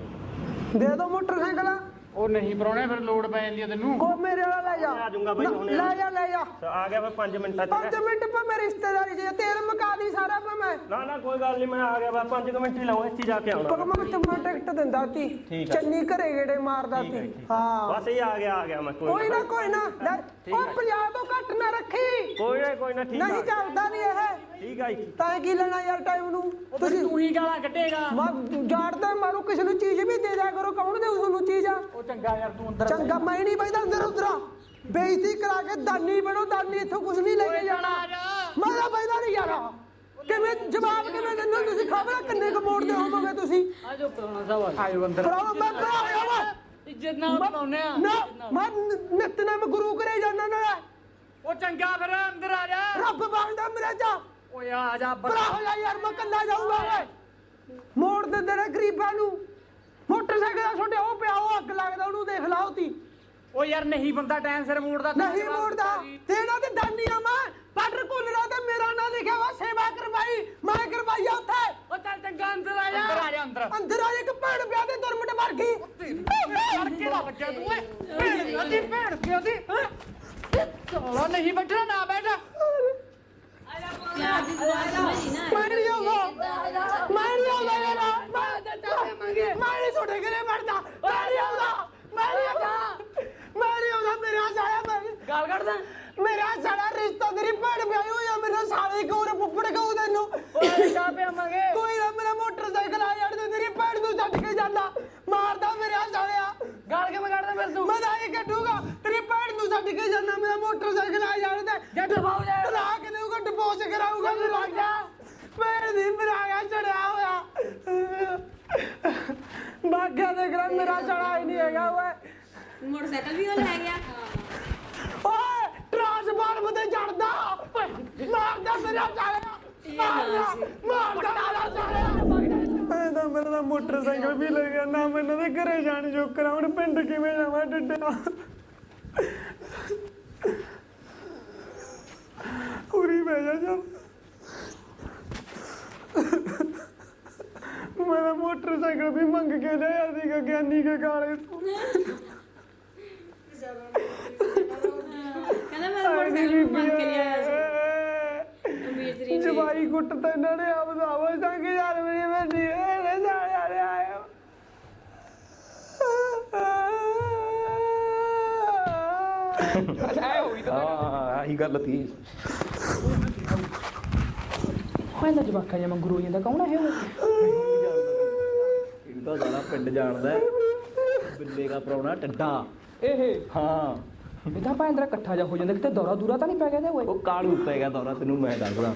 ਦੇ ਦੋ ਮੋਟਰਸਾਈਕਲ। ਉਹ ਨਹੀਂ ਪਰੌਣੇ ਫਿਰ ਲੋਡ ਪੈ ਜਾਂਦੀ ਆ ਤੈਨੂੰ। ਕੋ ਮੇਰੇ ਵਾਲਾ ਲੈ ਜਾ। ਆ ਜਾਊਂਗਾ ਬਾਈ, ਨਾ, ਹੁਣੇ ਲੈ ਜਾ ਲੈ ਜਾ। ਆ ਗਿਆ ਮੈਂ 5 ਮਿੰਟਾਂ ਪੰਜ ਚ ਮਿੰਟ ਪਾ ਮੈਂ ਰਿਸ਼ਤੇਦਾਰੀ ਚ ਤੇਲ ਮੁਕਾ ਦੀ ਸਾਰਾ ਪਾ ਮੈਂ ਨਾ ਨਾ ਕੋਈ ਗੱਲ ਨਹੀਂ ਮੈਂ ਆ ਗਿਆ ਬਸ 5 ਮਿੰਟ ਹੀ ਲਾਉਂ ਇੱਥੇ ਜਾ ਕੇ ਆਉਣਾ। ਪਕ ਮੈਂ ਤੁਮਾ ਟਿਕਟ ਦਿੰਦਾ ਤੀ ਠੀਕ ਆ। ਚੰਨੀ ਘਰੇ ਗੇੜੇ ਮਾਰਦਾ ਠੀਕ ਹੈ, ਤੀ ਠੀਕ ਹਾਂ। ਬਸ ਇਹ ਆ ਗਿਆ ਆ ਗਿਆ ਮੈਂ ਕੋਈ ਕੋਈ ਨਾ ਕੋਈ ਨਾ। ਲੈ, ਠੀਕ ਉਹ ਆ। 50 ਤੋਂ ਘੱਟ ਨਾ ਰੱਖੀ। ਕੋਈ ਨਾ ਕੋਈ ਨਾ ਠੀਕ ਨਹੀਂ ਆ ਚੱਲਦਾ ਨਹੀਂ ਇਹ। ਠੀਕ ਆ ਜੀ। ਤਾਂ ਕੀ ਲੈਣਾ ਯਾਰ ਟਾਈਮ ਨੂੰ? ਤੁਸੀਂ ਤੂੰ ਹੀ ਗਾਲਾਂ ਕੱਢੇਗਾ। ਮੈਂ ਜਾੜਦਾ ਮਾਰੂ ਕਿਸੇ ਨੂੰ ਚੀਜ਼ ਵੀ ਦੇ ਦਿਆ ਕਰੋ ਕੌਣ ਦੇਊ ਤੁਹਾਨੂੰ ਚੀਜ਼? ਆ ਉਹ ਚੰਗਾ ਯਾਰ ਤੂੰ ਅੰਦਰ ਚੰਗਾ ਮੈਂ ਨਹੀਂ ਬੈਠਾ ਅੰਦਰ ਉਧਰਾ। ਬੇਇੱਜ਼ਤੀ ਕਰਾ ਕੇ ਦਾਨੀ ਬਣੋ ਦਾਨੀ ਇੱਥੋਂ ਕੁਝ ਨਹੀਂ ਲੈ ਕੇ ਜਾਣਾ। ਮੈਂ ਤਾਂ ਬੈਠਾ ਨਹੀਂ ਯਾਰਾ। ਕਿਵੇਂ ਜਵਾਬ ਕਿਵੇਂ ਦਿੰਦੇ ਹੋ ਤੁਸੀਂ? ਖਬਰ ਕਿੰਨੇ ਕੁ ਮੋੜਦੇ ਹੋਵੋਗੇ ਤੁਸੀਂ? ਆ ਜੋ ਪਰੋਣਾ ਸਾਹਿਬ ਆਇਓ ਅੰਦਰ। ਭਰਾਵਾ ਮੈਂ ਭਰਾਵਾ ਵਾ। ਇੱਜ਼ਤ ਨਾਲ ਬਣਾਉਨੇ ਆ। ਨਾ ਮੈਂ ਨਿਤਨੇਮ ਗੁਰੂ ਕਰੇ ਜਾਣਾ ਨਾ। ਉਹ ਚੰਗਾ ਫਿਰ ਅੰਦਰ ਆ ਜਾ। ਰੱਬ ਬਾਂਦਾ ਮੇਰੇ ਜਾ ਓਏ ਆ ਜਾ ਭਰਾ ਹੋ ਜਾ ਯਾਰ ਮੈਂ ਕੱਲਾ ਜਾਊਂਗਾ। ਓਏ ਮੋੜ ਦਿੰਦੇ ਨੇ ਗਰੀਬਾਂ ਨੂੰ। ਮੋਟਰਸਾਈਕਲ ਦਾ ਛੋਟੇ ਉਹ ਪਿਆ ਉਹ ਅੱਗ ਲੱਗਦਾ ਉਹਨੂੰ ਦੇਖ ਲਾ ਉਹਦੀ। ਓ ਯਾਰ ਨਹੀਂ ਬੰਦਾ ਟਾਈਮ ਸਿਰ ਮੋੜਦਾ ਤੂੰ ਨਹੀਂ ਜਵਾਬ ਮੋੜਦਾ। ਦਿੱਤਾ ਜੀ। ਤੇ ਦਾਨੀ ਆ ਮੈਂ ਪੱਟਰ ਕੁਲਰਾ ਤੇ ਮੇਰਾ ਨਾਂ ਲਿਖਿਆ ਵਾ ਸੇਵਾ ਕਰਵਾਈ ਮੈਂ ਕਰਵਾਈ ਆ ਉੱਥੇ। ਉਹ ਚੱਲ ਚੰਗਾ ਅੰਦਰ ਆ ਜਾ। ਅੰਦਰ ਆ ਜਾ ਅੰਦਰ। ਅੰਦਰ ਆ ਇੱਕ ਭੈਣ ਵਿਆਹ ਦੇ ਦੁਰਮਟ ਮਰ ਗਈ। ਲੜਕੇ ਦਾ ਬੱਚਾ ਤੂੰ ਓਏ। ਭੈਣ ਉਹਦੀ ਭੈਣ ਕਿ ਉਹਦੀ ਚਲੋ ਨਹੀਂ ਬੈਠਣਾ ਨਾ ਬੈਠ ਪਿਆਰ ਦੀ ਜ਼ੁਬਾਨ ਸਮਝੀ ਨਾ ਮੈਂ ਨਹੀਂ ਆਉਂਦਾ ਮੈਂ ਨਹੀਂ ਆਉਂਦਾ ਯਾਰ ਮੈਂ ਤਾਂ ਚਾਹੇ ਮੰਗੇ ਮੈਂ ਨਹੀਂ ਛੋਟੇ ਘਰੇ ਵੜਦਾ ਮੈਂ ਨਹੀਂ ਆਉਂਦਾ ਮੈਂ ਨਹੀਂ ਆਉਂਦਾ ਮੈਂ ਨਹੀਂ ਆਉਂਦਾ ਮੇਰਾ ਸਾਇਆ ਮੈਂ ਗਾਲ ਕੱਢਦਾ ਮੇਰਾ ਸਾਲਾ ਰਿਸ਼ਤਾ ਤੇਰੀ ਭੈਣ ਵਿਆਹੀ ਹੋਈ ਆ ਮੇਰਾ ਸਾਲੇ ਕੋਲ ਪੁੱਪੜ ਕਹੂ ਤੈਨੂੰ ਓਏ ਚਾਹ ਪਿਆਵਾਂਗੇ ਕੋਈ ਨਾ ਮੇਰਾ ਮੋਟਰਸਾਈਕਲ ਆ ਜਾਣ ਤੇਰੀ ਭੈਣ ਨੂੰ ਛੱਡ ਕੇ ਜਾਂਦਾ ਮਾਰਦਾ ਮੇਰਾ ਸਾਲਿਆ ਗਾਲ ਕਿਵੇਂ ਕੱਢਦਾ ਫਿਰ ਤੂੰ? ਮੈਂ ਤਾਂ ਇਹ ਕੱਢੂਗਾ ਤੇਰੀ ਭੈਣ ਨੂੰ ਛੱਡ ਕੇ ਜਾਂਦਾ ਮੇਰਾ ਮੋਟਰਸਾਈਕਲ ਆ ਜਾਣ ਤੇ। ਜੱਟ ਬਾਉ ਜਾ। ਤਲਾਕ ਦੇਊਗਾ ਡਿਪੋਜ਼ ਕਰਾਊਗਾ ਮੇਰਾ ਜਾ। ਭੈਣ ਦੀ ਮੇਰਾ ਆ ਚੜਿਆ ਹੋਇਆ। ਬਾਗਿਆ ਦੇ ਗ੍ਰਾਂ ਮੇਰਾ ਚੜਾ ਹੀ ਨਹੀਂ ਹੈਗਾ ਓਏ। ਮੋਟਰਸਾਈਕਲ ਵੀ ਉਹ ਲੈ ਗਿਆ। ਓਏ ਟਰਾਂਸਫਾਰਮ ਤੇ ਚੜਦਾ। ਮਾਰਦਾ ਮੇਰਾ ਸਾਲਿਆ ਮਾਰਦਾ ਮਾਰਦਾ ਮੇਰਾ ਐ ਤਾਂ ਮੇਰਾ ਤਾਂ ਮੋਟਰਸਾਈਕਲ ਵੀ ਲੈ ਗਿਆ, ਨਾ ਮੈਨੂੰ ਤੇ ਘਰੇ ਜਾਣ ਜੋ ਕਰਾਉਣ ਪਿੰਡ ਕਿਵੇਂ ਜਾਵਾਂ ਡੱਡਿਆ ਉਰੀ ਬਹਿ ਜਾ ਜਾ ਮੇਰਾ ਮੋਟਰਸਾਈਕਲ ਵੀ ਮੰਗ ਕੇ ਲਿਆ ਸੀਗਾ, ਗਿਆਨੀ ਕੇ ਕਾਲੇ ਤੋਂ। ਕਹਿੰਦਾ ਮੈਂ ਮੋਟਰਸਾਈਕਲ ਮੰਗ ਕੇ ਲਿਆਇਆ ਸੀ। ਨੇ ਜਵਾਈ ਗੁੱਟ ਤਾਂ ਇਹਨਾਂ ਨੇ ਆਪ ਸਾਵੋ ਸੰਗ ਯਾਰ ਮੇਰੀ ਬੰਦੀ ਇਹਨੇ ਸਾਲਿਆ ਨੇ ਆਇਆ ਹਾਂ ਆਹੀ ਗੱਲ ਤੀ। ਪਹਿਲਾਂ ਜਵਾਕਾ ਜਾਂ ਮੰਗਰੂ ਹੋ ਜਾਂਦਾ ਕੌਣ ਹੈ ਉਹ ਇਹ ਤਾਂ ਸਾਰਾ ਪਿੰਡ ਜਾਣਦਾ ਹੈ। ਬਿੱਲੇ ਦਾ ਪ੍ਰਾਹੁਣਾ ਟੱਡਾ। ਇਹ? ਹਾਂ। ਇਹਦਾ ਭਾਂਦਰਾ ਇਕੱਠਾ ਜਾ ਹੋ ਜਾਂਦਾ ਕਿਤੇ ਦੌਰਾ ਦੂਰਾ ਤਾਂ ਨਹੀਂ ਪੈ ਗਿਆ ਤੇ ਓਏ? ਉਹ ਕਾਲੂ ਪੈਗਾ ਦੌਰਾ? ਤੈਨੂੰ ਮੈਂ ਦੱਸਦਾ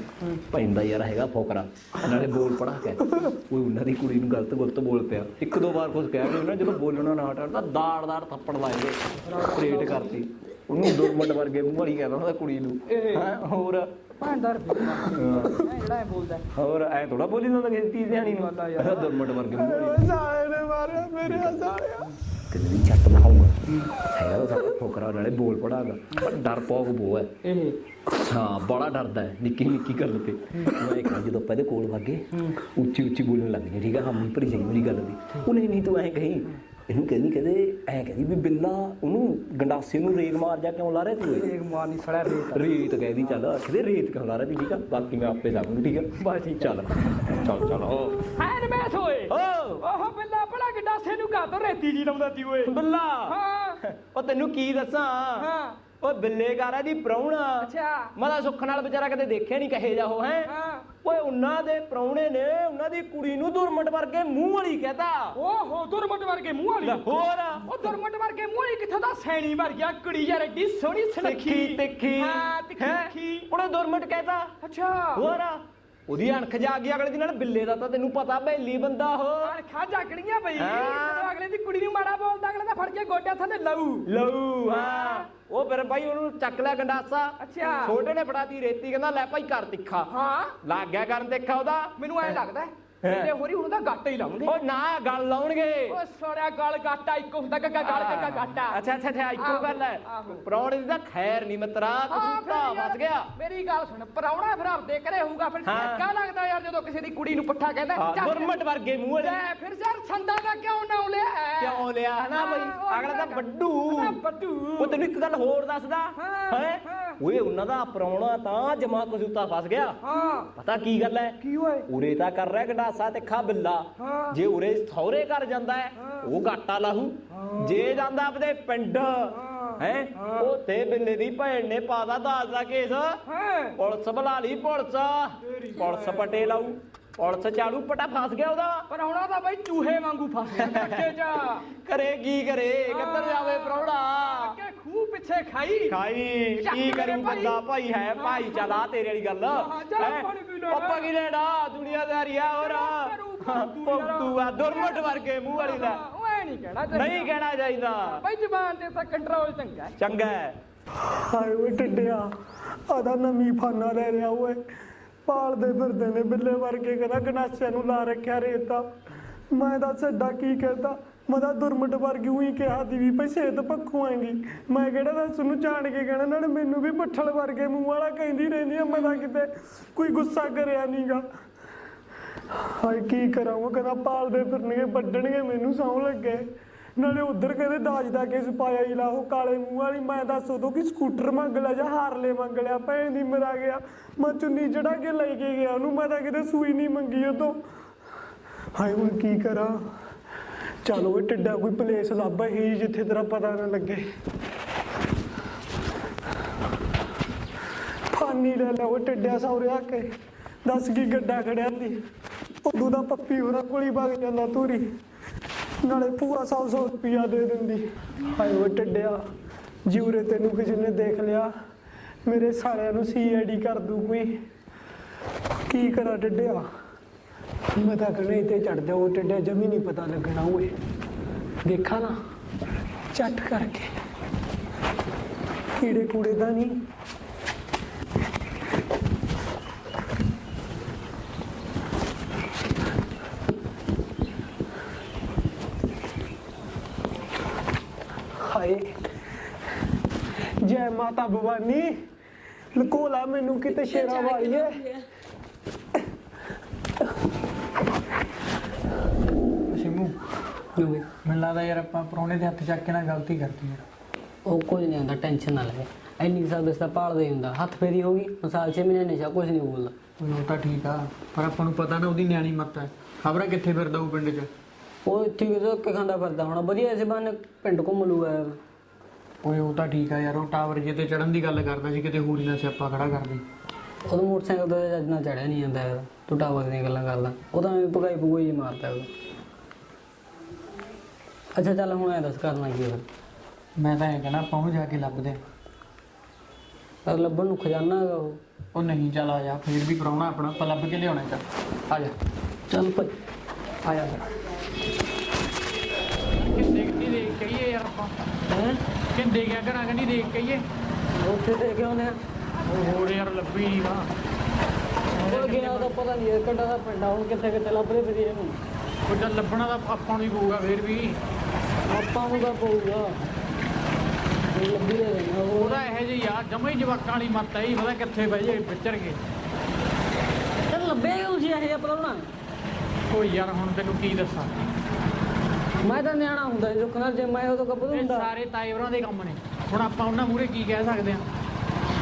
ਪੈਂਦਾ ਯਾਰ ਹੈਗਾ ਫੋਕਰਾ। ਨਾਲੇ ਬੋਲ ਪੜਾ ਕੇ। ਉਹ ਉਹਨਾਂ ਦੀ ਕੁੜੀ ਨੂੰ ਗਲਤ ਗੁਲਤ ਬੋਲ ਪਿਆ। ਇੱਕ ਦੋ ਵਾਰ ਕੁਝ ਕਹਿ ਰਿਹਾ ਜਦੋਂ ਬੋਲਣਾ ਨਾ ਹਟਦਾ ਦਾੜ ਦਾੜ ਥੱਪੜ ਲਾਏ ਕ੍ਰੀਏਟ ਕਰਤੀ। ਉਹਨੂੰ ਦੁਰਮਟ ਵਰਗੇ ਮੂੰਹ ਵਾਲੀ ਕਹਿੰਦਾ ਹੁੰਦਾ ਕੁੜੀ ਨੂੰ। ਹੈਂ, ਹੋਰ? ਭਾਂਦਰ ਜਿਹੜਾ ਇਹ ਬੋਲਦਾ। ਹੋਰ ਐ ਥੋੜਾ ਬੋਲੀ ਜਾਂਦਾ ਕਿਸੇ ਤੀ ਸਿਆਣੀ ਨੂੰ ਇਹਦਾ ਦੁਰਮਟ ਵਰਗੇ ਮੂੰਹ ਵਾਲੀ। ਸਾਲੇ ਨੇ ਮਾਰਿਆ ਮੇਰੇ ਸਾਲਿਆ। ਕਿਤੇ ਵੀ ਛੱਟ ਲਾਉਂਗਾ ਹੈਗਾ ਉਹ ਸਾਡਾ ਫੋਕਰਾ ਨਾਲੇ ਬੋਲ ਪੜਾਗਾ ਪਰ ਡਰ ਪੋਕ ਬੋ ਹੈ। ਇਹ ਹਾਂ, ਬੜਾ ਡਰਦਾ ਹੈ, ਨਿੱਕੀ ਨਿੱਕੀ ਗੱਲ ਤੇ। ਮੈਂ ਇੱਕ ਵਾਰ ਜਦੋਂ ਆਪਾਂ ਇਹਦੇ ਕੋਲ ਵਾਗੇ, ਉੱਚੀ ਉੱਚੀ ਬੋਲਣ ਲੱਗ ਗਈ ਠੀਕ ਆ? ਹਮ ਭਰੀ ਜਾਈ ਮੇਰੀ ਗੱਲ ਦੀ। ਉਹ ਨਹੀਂ ਨਹੀਂ, ਤੂੰ ਐਂ ਕਹੀਂ ਇਹਨੂੰ ਕਹਿੰਦੀ ਕਹਿੰਦੇ ਐਂ ਕਹਿੰਦੀ ਵੀ ਬਿੱਲਾ ਉਹਨੂੰ ਗੰਡਾਸੇ ਨੂੰ ਰੇਤ ਮਾਰ ਜਾ ਕਿਉਂ ਲਾ ਰਿਹਾ ਤੂੰ ਇਹ? ਇੱਕ ਮਾਰ ਨਹੀਂ ਸੜਿਆ ਰੇਤ ਰੇਤ ਕਹਿੰਦੀ ਚੱਲ ਕਹਿੰਦੇ ਰੇਤ ਕਿਉਂ ਲਾ ਰਿਹਾ ਤੀ ਠੀਕ ਆ? ਬਾਕੀ ਮੈਂ ਆਪੇ ਸਾਂਭੂ ਠੀਕ ਆ? ਬਸ ਠੀਕ ਚੱਲ ਚੱਲ ਚੱਲ ਓ। ਹਾਏ ਮੈਂ ਸੋਏ ਓ। ਓਹ ਬਿੱਲਾ ਭਲਾ ਗੰਡਾਸੇ ਨੂੰ ਘਾਤੋਂ ਰੇਤੀ ਜੀ ਲਾਉਂਦਾ ਤੀ ਓਏ। ਬੱਲਾ? ਹਾਂ। ਉਹ ਤੈਨੂੰ ਕੀ ਦੱਸਾਂ? ਹਾਂ। ਓਏ ਬਿੱਲੇ ਕਾਰਾ ਦੀ ਪ੍ਰਾਹੁਣਾ। ਅੱਛਾ। ਮੈਂ ਤਾਂ ਸੁੱਖ ਨਾਲ ਵਿਚਾਰਾ ਕਦੇ ਦੇਖਿਆ ਨਹੀਂ ਕਹੇ ਜਾ ਉਹ ਹੈ। ਹਾਂ। ਓਏ ਉਹਨਾਂ ਦੇ ਪ੍ਰਾਹੁਣੇ ਨੇ ਉਹਨਾਂ ਦੀ ਕੁੜੀ ਨੂੰ ਦੁਰਮਟ ਵਰਗੇ ਮੂੰਹ ਵਾਲੀ ਕਹਤਾ। ਓਹੋ ਦੁਰਮਟ ਵਰਗੇ ਮੂੰਹ ਵਾਲੀ? ਹੋਰ। ਉਹ ਦੁਰਮਟ ਵਰਗੇ ਮੂੰਹ ਵਾਲੀ ਕਿੱਥੋਂ ਦਾ ਸੈਣੀ ਵਰ ਗਿਆ ਕੁੜੀ ਯਾਰ ਐਡੀ ਸੋਹਣੀ ਸੁਨੱਖੀ। ਤਿੱਖੀ। ਤਿੱਖੀ ਹਾਂ ਤਿੱਖੀ ਹੈਂ? ਤਿੱਖੀ। ਉਹਨੇ ਦੁਰਮਟ ਕਹਤਾ। ਅੱਛਾ। ਹੋਰ। ਉਹਦੀ ਅਣਖ ਜਾ ਗਈ ਅਗਲੇ ਦਿਨ ਨਾਲ ਬਿੱਲੇ ਦਾ ਤਾਂ ਤੈਨੂੰ ਪਤਾ ਬੈਲੀ ਬੰਦਾ ਉਹ। ਅਣਖਾਂ ਜਾਗਣੀਆਂ ਬਈ। ਜਦੋਂ ਅਗਲੇ ਦੀ ਕੁੜੀ ਨੂੰ ਮਾੜਾ ਬੋਲਦਾ ਅਗਲੇ ਦਾ ਫੜ ਕੇ ਗੋਡਿਆਂ ਥੱਲੇ ਲਊ। ਲਊ ਹਾਂ। ਉਹ ਫਿਰ ਬਾਈ ਉਹਨੂੰ ਚੱਕ ਲਿਆ ਗੰਡਾਸਾ। ਅੱਛਾ। ਛੋਟੇ ਨੇ ਫੜਾਤੀ ਰੇਤੀ ਕਹਿੰਦਾ ਲੈ ਭਾਈ ਕਰ ਤਿੱਖਾ। ਹਾਂ। ਲੱਗ ਗਿਆ ਕਰਨ ਦੇਖਾ ਉਹਦਾ। ਮੈਨੂੰ ਐ ਲੱਗਦਾ ਤੇ ਹੋਰੀ ਹੁਣ ਤਾਂ ਗਾਟਾ ਹੀ ਲਾਉਂਗੇ ਉਹ ਨਾ ਗੱਲ ਲਾਉਣਗੇ। ਓ ਸੋੜਿਆ ਗਲ ਗਾਟਾ ਇੱਕੋ ਹੁੰਦਾ ਗੱਗਾ ਗਲ ਗੱਗਾ ਗਾਟਾ ਅੱਛਾ ਅੱਛਾ ਅੱਛਾ ਇੱਕੋ ਗੱਲ ਹੈ ਆਹੋ। ਪ੍ਰੌਣੇ ਦੀ ਤਾਂ ਖੈਰ ਨਹੀਂ ਮਿੱਤਰਾ ਹਾਂ, ਫਿਰ ਯਾਰ, ਫਸ ਗਿਆ। ਮੇਰੀ ਗੱਲ ਸੁਣ ਪਰਾਉਣਾ ਫਿਰ ਆਪਦੇ ਘਰੇ ਹੋਊਗਾ ਫਿਰ ਹਾਂ। ਠੇਕਾ ਲੱਗਦਾ ਯਾਰ ਜਦੋਂ ਕਿਸੇ ਦੀ ਕੁੜੀ ਨੂੰ ਪੁੱਠਾ ਕਹਿੰਦਾ ਹਾਂ, ਚੱਲ। ਗੁਰਮਟ ਵਰਗੇ ਮੂੰਹ ਵਾਲੇ। ਲੈ ਫਿਰ ਯਾਰ ਸੰਦਾ ਦਾ ਕਿਉਂ ਨਾ ਲਿਆ? ਕਿਉਂ ਲਿਆ ਹਨਾ ਬਈ? ਹਾਂ, ਉਹ ਅਗਲਾ ਤਾਂ ਅਗਲਾ ਵੱਡੂ। ਅਗਲਾ ਵੱਡੂ। ਉਹ ਤੈਨੂੰ ਇੱਕ ਗੱਲ ਹੋਰ ਦੱਸਦਾ। ਹਾਂ, ਹੈ? ਹਾਂ। ਓਏ ਉਹਨਾਂ ਦਾ ਪ੍ਰਾਹੁਣਾ ਤਾਂ ਜਮਾ ਕਸੂਤਾ ਫਸ ਗਿਆ। ਹਾਂ। ਪਤਾ ਕੀ ਗੱਲ ਹੈ ਕੀ ਹੋਏ ਉਰੇ ਤਾਂ ਕਰ ਰਿਹਾ ਗੰਡਾਸਾ। ਤੇ ਖਾ ਬਿੱਲਾ। ਹਾਂ। ਜੇ ਉਰੇ ਸਹੁਰੇ ਘਰ ਜਾਂਦਾ ਹੈ ਉਹ ਗਾਟਾ ਲਾਹੂ। ਜੇ ਜਾਂਦਾ ਆਪਦੇ ਪਿੰਡ ਹੈ। ਉਹ ਤੇ ਬਿੱਲੇ ਦੀ ਭੈਣ ਨੇ ਪਾਦਾ ਦਾਜ ਦਾ ਕੇਸ। ਪੁਲਿਸ ਬੁਲਾ ਲਈ ਪੁਲਿਸ। ਪੁਲਿਸ ਪਟੇ ਲਾਊ। ਪੁਲਿਸ ਚਾਲੂ ਪਟਾ ਫਸ ਗਿਆ ਉਹਦਾ ਪਰਾਉਣਾ ਤਾਂ ਬਈ ਚੂਹੇ ਵਾਂਗੂ ਫਸ ਗਿਆ ਕੱਟੇ ਚ ਕਰੇ ਕੀ ਕਰੇ ਕਿੱਧਰ ਜਾਵੇ ਪ੍ਰਾਹੁਣਾ ਅੱਗੇ ਖੂਹ ਪਿੱਛੇ ਖਾਈ ਖਾਈ ਚੱਕ ਕੀ ਮੇਰੇ ਕਰੂ ਭਾਈ। ਬੰਦਾ ਭਾਈ ਹੈ ਭਾਈ ਚਲਾ ਤੇਰੇ ਵਾਲੀ ਗੱਲ ਹਾਂ, ਚੱਲ ਹੈਂ? ਪਾਣੀ ਪੀ ਲੈ। ਆਪਾਂ ਕੀ ਲੈਣਾ ਦੁਨੀਆਦਾਰੀ ਆ ਹੋਰ ਕਰੂ ਭਗਤੂ ਯਾਰ। ਭਗਤੂ ਆ ਦੁਰਮਟ ਵਰਗੇ ਮੂੰਹ ਵਾਲੀ ਦਾ ਓਏ ਨਹੀਂ ਕਹਿਣਾ ਚਾਹੀਦਾ। ਨਹੀਂ ਕਹਿਣਾ ਚਾਹੀਦਾ ਬਈ ਜ਼ਬਾਨ ਤੇ ਤਾਂ ਕੰਟਰੋਲ ਚੰਗਾ ਹੈ। ਚੰਗਾ ਹੈ ਹਾਏ ਓਏ ਟੱਡਿਆ ਆਦਾ ਨਵੀਂ ਫਾਨਾ ਲੈ ਰਿਹਾ ਓਏ ਪਾਲਦੇ ਫਿਰਦੇ ਨੇ ਬਿੱਲੇ ਵਰਗੇ, ਕਹਿੰਦਾ ਗਨਾਸਿਆਂ ਨੂੰ ਲਾ ਰੱਖਿਆ ਰੇਤਾ। ਮੈਂ ਤਾਂ ਛੱਡਾ ਕੀ ਕਹਤਾ? ਮੈਂ ਤਾਂ ਦੁਰਮਟ ਵਰਗੀ ਉਹੀ ਕਿਹਾ ਦੀ ਵੀ ਭਈ ਸਿਹਤ ਪੱਖੋਂ ਆਂਗੀ ਮੈਂ ਕਿਹੜਾ ਦੱਸ ਨੂੰ ਜਾਣ ਕੇ ਕਹਿਣਾ, ਨਾਲੇ ਮੈਨੂੰ ਵੀ ਪੱਠਲ ਵਰਗੇ ਮੂੰਹ ਵਾਲਾ ਕਹਿੰਦੀ ਰਹਿੰਦੀ ਆ, ਮੈਂ ਤਾਂ ਕਿਤੇ ਕੋਈ ਗੁੱਸਾ ਕਰਿਆ ਨਹੀਂਗਾ ਹਾਏ, ਕੀ ਕਰਾਂ? ਉਹ ਕਹਿੰਦਾ ਪਾਲਦੇ ਫਿਰਨਗੇ, ਵੱਢਣਗੇ, ਮੈਨੂੰ ਸੌਂ ਲੱਗੇ। ਨਾਲੇ ਉਧਰ ਕਹਿੰਦੇ ਦਾਜ ਦਾ ਕੇਸ ਪਾਇਆ ਹੀ ਲਾ, ਉਹ ਕਾਲੇ ਮੂੰਹ ਵਾਲੀ, ਮੈਂ ਦੱਸ ਉਦੋਂ ਕਿ ਸਕੂਟਰ ਮੰਗ ਲਿਆ ਜਾਂ ਹਾਰਲੇ ਮੰਗ ਲਿਆ, ਭੈਣ ਦੀ ਮਰਾ ਗਿਆ। ਮੈਂ ਚੁੰਨੀ ਚੜਾ ਕੇ ਲੈ ਕੇ ਗਿਆ ਉਹਨੂੰ, ਮੈਂ ਤਾਂ ਕਿਤੇ ਸੂਈ ਨਹੀਂ ਮੰਗੀ ਉਦੋਂ। ਹਾਏ, ਹੁਣ ਕੀ ਕਰਾਂ? ਚਲੋ ਇਹ ਟਿੱਡਾ ਕੋਈ ਪਲੇਸ ਲੱਭ ਹੀ ਜਿੱਥੇ ਤੇਰਾ ਪਤਾ ਨਾ ਲੱਗੇ। ਫਾਨੀ ਲੈ ਲਾ ਉਹ ਟਿੱਡਿਆ ਸੌਰੇ ਆ ਕੇ। ਦੱਸ ਕੀ ਗੱਡਾ ਖੜਿਆ ਦੀ ਉਦੋਂ ਦਾ ਪੱਪੀ ਹੋਰਾਂ ਕੋਲੀ ਵਗ ਜਾਂਦਾ ਤੂਰੀ ਨਾਲੇ ਪੂਰਾ 100 100 ਰੁਪਿਆ ਦੇ ਦਿੰਦੀ। ਹਾਏ ਉਹ ਟਿੱਡਿਆ, ਜਿਉਰੇ ਤੈਨੂੰ ਕਿਸੇ ਨੇ ਦੇਖ ਲਿਆ। ਮੇਰੇ ਸਾਲਿਆਂ ਨੂੰ ਸੀਆਈਡੀ ਕਰ ਦੂ ਕੋਈ। ਕੀ ਕਰਾਂ ਟੱਡਿਆ? ਮੈਂ ਤਾਂ ਕਹਣੇ ਤੇ ਚੜ ਜਾ, ਉਹ ਟਿੱਡਿਆ ਜਮੀ ਨਹੀਂ ਪਤਾ ਲੱਗਣਾ ਓਏ। ਦੇਖਾ ਨਾ ਚੱਟ ਕਰਕੇ। ਕੀੜੇ ਕੂੜੇ ਦਾ ਨਹੀਂ ਹਾਏ ਜੈ ਮਾਤਾ ਭਵਾਨੀ ਲਕੋਲਾ ਮੈਨੂੰ ਕਿਤੇ ਸ਼ੇਰਾ ਵਾਲੀ ਹੈ ਸਿਮੂ ਮੈਨੂੰ ਲੱਗਦਾ ਯਾਰ ਆਪਾਂ ਪ੍ਰਾਹੁਣੇ ਦੇ ਹੱਥ ਚੱਕ ਕੇ ਨਾ ਗਲਤੀ ਕਰਤੀ ਯਾਰ। ਉਹ ਕੁਝ ਨਹੀਂ ਹੁੰਦਾ ਟੈਨਸ਼ਨ ਨਾ ਲੈ। ਇੰਨੀ ਸਰਵਿਸ ਤਾਂ ਭਾਲਦਾ ਹੀ ਹੁੰਦਾ। ਹੱਥ ਫੇਰੀ ਹੋ ਗਈ ਮਸਾਲ 6 ਮਹੀਨੇ ਨਸ਼ਾ ਕੁਝ ਨਹੀਂ ਬੋਲਦਾ। ਉਹ ਤਾਂ ਠੀਕ ਆ ਪਰ ਆਪਾਂ ਨੂੰ ਪਤਾ ਨਾ ਉਹਦੀ ਨਿਆਣੀ ਮੱਤ ਹੈ। ਖਬਰਾਂ ਕਿੱਥੇ ਫਿਰਦਾ ਉਹ ਪਿੰਡ 'ਚ? ਉਹ ਇੱਥੇ ਕਿਤੇ ਧੱਕੇ ਖਾਂਦਾ ਫਿਰਦਾ ਹੁਣ। ਵਧੀਆ ਐਸੇ ਬਹਾਨੇ ਪਿੰਡ ਘੁੰਮ ਲੂਗਾ ਓਏ ਉਹ ਤਾਂ ਠੀਕ ਆ ਯਾਰ ਉਹ ਟਾਵਰ ਜੇ ਤੇ ਚੜਨ ਦੀ ਗੱਲ ਕਰਦਾ ਸੀ ਕਿਤੇ ਹੋਰ ਹੀ ਨਾ ਸਿਆਪਾ ਖੜਾ ਕਰਦੀ ਉਹ ਮੋਟਰਸਾਈਕਲ ਤੇ ਜੱਜ ਨਾਲ ਚੜਿਆ ਨਹੀਂ ਜਾਂਦਾ ਹੈਗਾ ਤੂੰ ਟਾਵਰ ਦੀਆਂ ਗੱਲਾਂ ਕਰਦਾ। ਉਹ ਤਾਂ ਐਵੇਂ ਭਗਾਈ ਭਗੋਈ ਮਾਰਦਾ ਉਹ ਅੱਛਾ ਚੱਲ ਹੁਣ ਐ ਦੱਸ ਕਰਨਾ ਕੀ ਫਿਰ? ਮੈਂ ਤਾਂ ਇਹ ਕਹਿਣਾ ਆਪਾਂ ਉਹਨੂੰ ਜਾ ਕੇ ਲੱਭਦੇ ਆਂ। ਪਰ ਲੱਭਣ ਨੂੰ ਖਜ਼ਾਨਾ ਹੈਗਾ ਉਹ। ਉਹ ਨਹੀਂ ਚੱਲ ਆ ਜਾ ਫੇਰ ਵੀ ਪ੍ਰਾਹੁਣਾ ਆਪਣਾ ਆਪਾਂ ਲੱਭ ਕੇ ਲਿਆਉਣਾ ਚੱਲ। ਆ ਜਾ। ਚੱਲ ਭਾਈ। ਆ ਜਾ ਕਿੰਦੇ ਹੈ। ਕਿੰਦੇ ਗਿਆ ਘਰਾਂ ਕੰਨੀ ਦੇਖ ਕਹੀਏ ਉੱਥੇ ਤੇ ਕਿਉਂ ਨੇ? ਉਹ ਹੋਰ ਯਾਰ ਲੱਭੀ ਨਹੀਂ ਵਾ ਉਹ ਗਿਆ ਤਾਂ ਪਤਾ ਨਹੀਂ ਕੰਡਾ ਦਾ ਪਿੰਡ ਆ ਹੁਣ ਕਿੱਥੇ ਕਿੱਥੇ ਲੱਭਦੇ ਫਿਰੀ ਇਹਨੂੰ। ਉਹ ਜਦ ਲੱਭਣਾ ਤਾਂ ਆਪਾਂ ਨੂੰ ਹੀ ਪਊਗਾ ਫੇਰ ਵੀ। ਆਪਾਂ ਨੂੰ ਤਾਂ ਪਊਗਾ। ਇਹ ਲੱਭੀ ਦੇ ਦੇਣਾ ਉਹ ਉਹਦਾ ਇਹੋ ਜਿਹੀ ਆ ਜਮਾ ਹੀ ਜਵਾਕਾਂ ਵਾਲੀ ਮੱਤ ਆਈ ਪਤਾ ਕਿੱਥੇ ਬਹਿ ਜੇ ਵਿਚਰ ਗਏ। ਚੱਲ ਲੱਭੇ ਤੁਸੀਂ ਇਹ ਜਿਹਾ ਪਲਾਉਣਾ ਉਹ ਯਾਰ ਹੁਣ ਤੈਨੂੰ ਕੀ ਦੱਸਾਂ? ਮੈਂ ਤਾਂ ਨਿਆਣਾ ਹੁੰਦਾ ਸੀ ਸੁੱਖ ਨਾਲ ਜੇ ਮੈਂ ਉਦੋਂ ਇਹ ਹੁੰਦਾ। ਸਾਰੇ ਤਾਈਵਰਾਂ ਦੇ ਕੰਮ ਨੇ। ਹੁਣ ਆਪਾਂ ਉਹਨਾਂ ਮੂਹਰੇ ਕੀ ਕਹਿ ਸਕਦੇ ਆ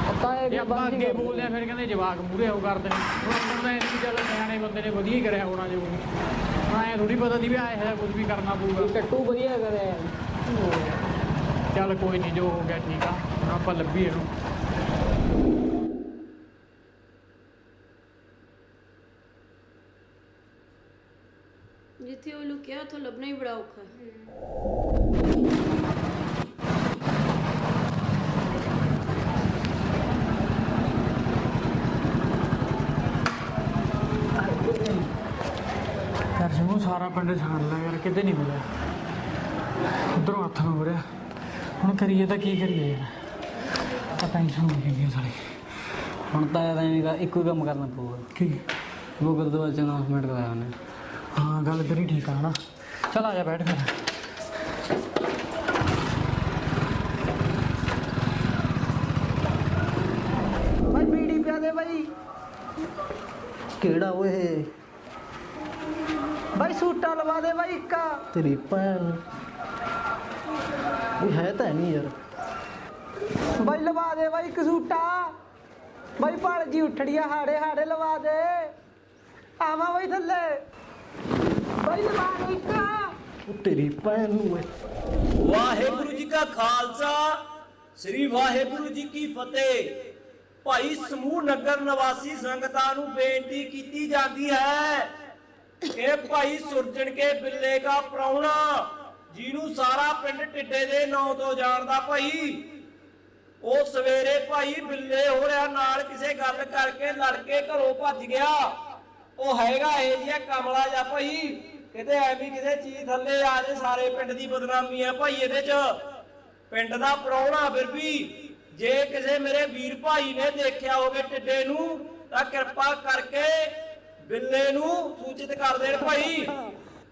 ਪਤਾ ਹੈ ਜੇ ਆਪਾਂ ਬੰਦ ਅੱਗੇ ਹੀ ਬੋਲਦੇ ਆ ਫਿਰ ਕਹਿੰਦੇ ਜਵਾਕ ਮੂਹਰੇ ਉਹ ਕਰਦੇ ਨੇ ਹੁਣ ਆਪਾਂ ਨੂੰ ਤਾਂ ਚੱਲ ਨਿਆਣੇ ਬੰਦੇ ਨੇ ਵਧੀਆ ਹੀ ਕਰਿਆ ਹੋਣਾ ਜੋ ਵੀ। ਹੁਣ ਐ ਥੋੜੀ ਪਤਾ ਦੀ ਵੀ ਆ ਇਹੋ ਜਿਹਾ ਕੁਝ ਵੀ ਕਰਨਾ ਪਊਗਾ। ਟੱਟੂ ਵਧੀਆ ਕਰਿਆ। ਚੱਲ ਕੋਈ ਨਹੀਂ ਜੋ ਹੋ ਗਿਆ ਠੀਕ ਆ। ਹੁਣ ਆਪਾਂ ਲੱਭੀ ਇਹਨੂੰ। ਜਿੱਥੇ ਉਹ ਲੁਕਿਆ ਉੱਥੋਂ ਲੱਭਣਾ ਹੀ ਬੜਾ ਔਖਾ ਹੈ। ਯਾਰ ਜਿਵੇਂ ਸਾਰਾ ਪਿੰਡ ਛਾਣ ਲਿਆ ਯਾਰ ਕਿਤੇ ਨਹੀਂ ਮਿਲਿਆ। ਉਧਰੋਂ ਹੱਥ ਨੂੰ ਵੜਿਆ ਹੁਣ ਕਰੀਏ ਤਾਂ ਕੀ ਕਰੀਏ ਯਾਰ। ਤਾਂ ਟੈਨਸ਼ਨ ਹੋ ਗਈ ਹੈ ਸਾਲੀ। ਹੁਣ ਤਾਂ ਐਵੇਂ ਦਾ ਇੱਕੋ ਹੀ ਕੰਮ ਕਰਨਾ ਪਊਗਾ। ਕੀ? ਉਹ ਗੁਰਦੁਆਰੇ ਚ ਅਨਾਉਂਸਮੈਂਟ ਕਰਾਇਆ ਉਹਨੇ। ਹਾਂ ਗੱਲ ਤੇਰੀ ਠੀਕ ਆ ਨਾ ਚਲ ਆ ਜਾ ਬੈਠ ਫਿਰ। ਬਾਈ ਬੀੜੀ ਪਿਆ ਦੇ ਬਾਈ। ਕਿਹੜਾ ਓਏ? ਬਾਈ ਸੂਟਾ ਲਵਾ ਦੇ ਬਾਈ ਇੱਕਾ। ਤੇਰੀ ਭੈਣ। ਇਹ ਹੈ ਤਾਂ ਨਹੀਂ ਯਾਰ। ਬਾਈ ਲਵਾ ਦੇ ਬਾਈ ਇੱਕ ਸੂਟਾ। ਬਾਈ ਭਲ ਜੀ ਉਠੜੀਆ ਹਾੜੇ ਹਾੜੇ ਲਵਾ ਦੇ। ਆਵਾਂ ਬਾਈ ਥੱਲੇ। ਬਾਈ ਲਵਾ ਦੇ ਉਹ ਤੇਰੀ ਭੈਣ ਨੂੰ ਓਏ ਵਾਹਿਗੁਰੂ ਜੀ ਕਾ ਖਾਲਸਾ, ਸ੍ਰੀ ਵਾਹਿਗੁਰੂ ਜੀ ਕੀ ਫਤਿਹ। ਭਾਈ ਸਮੂਹ ਨਗਰ ਨਿਵਾਸੀ ਸੰਗਤਾਂ ਨੂੰ ਬੇਨਤੀ ਕੀਤੀ ਜਾਂਦੀ ਹੈ ਕਿ ਭਾਈ ਸੁਰਜਣ ਕੇ ਬਿੱਲੇ ਦਾ ਪ੍ਰਾਹੁਣਾ, ਜਿਹਨੂੰ ਸਾਰਾ ਪਿੰਡ ਟਿੱਡੇ ਦੇ ਨਾਂ ਤੋਂ ਜਾਣਦਾ ਭਾਈ, ਉਹ ਸਵੇਰੇ ਭਾਈ ਬਿੱਲੇ ਹੋਰਿਆਂ ਨਾਲ ਕਿਸੇ ਗੱਲ ਕਰਕੇ ਲੜ ਕੇ ਘਰੋਂ ਭੱਜ ਗਿਆ। ਉਹ ਹੈਗਾ ਇਹ ਜਿਹਾ ਕਮਲਾ ਜਾ ਭਾਈ। ਕਿਤੇ ਐਵੇਂ ਕਿਸੇ ਚੀਜ਼ ਥੱਲੇ ਆ ਜੇ, ਸਾਰੇ ਪਿੰਡ ਦੀ ਬਦਨਾਮੀ ਹੈ ਭਾਈ ਇਹਦੇ 'ਚ। ਪਿੰਡ ਦਾ ਪ੍ਰਾਹੁਣਾ ਫਿਰ ਵੀ ਜੇ ਕਿਸੇ ਮੇਰੇ ਵੀਰ ਭਾਈ ਨੇ ਦੇਖਿਆ ਹੋਵੇ ਟਿੱਡੇ ਨੂੰ, ਤਾਂ ਕਿਰਪਾ ਕਰਕੇ ਬਿੱਲੇ ਨੂੰ ਸੂਚਿਤ ਕਰ ਦੇਣ ਭਾਈ।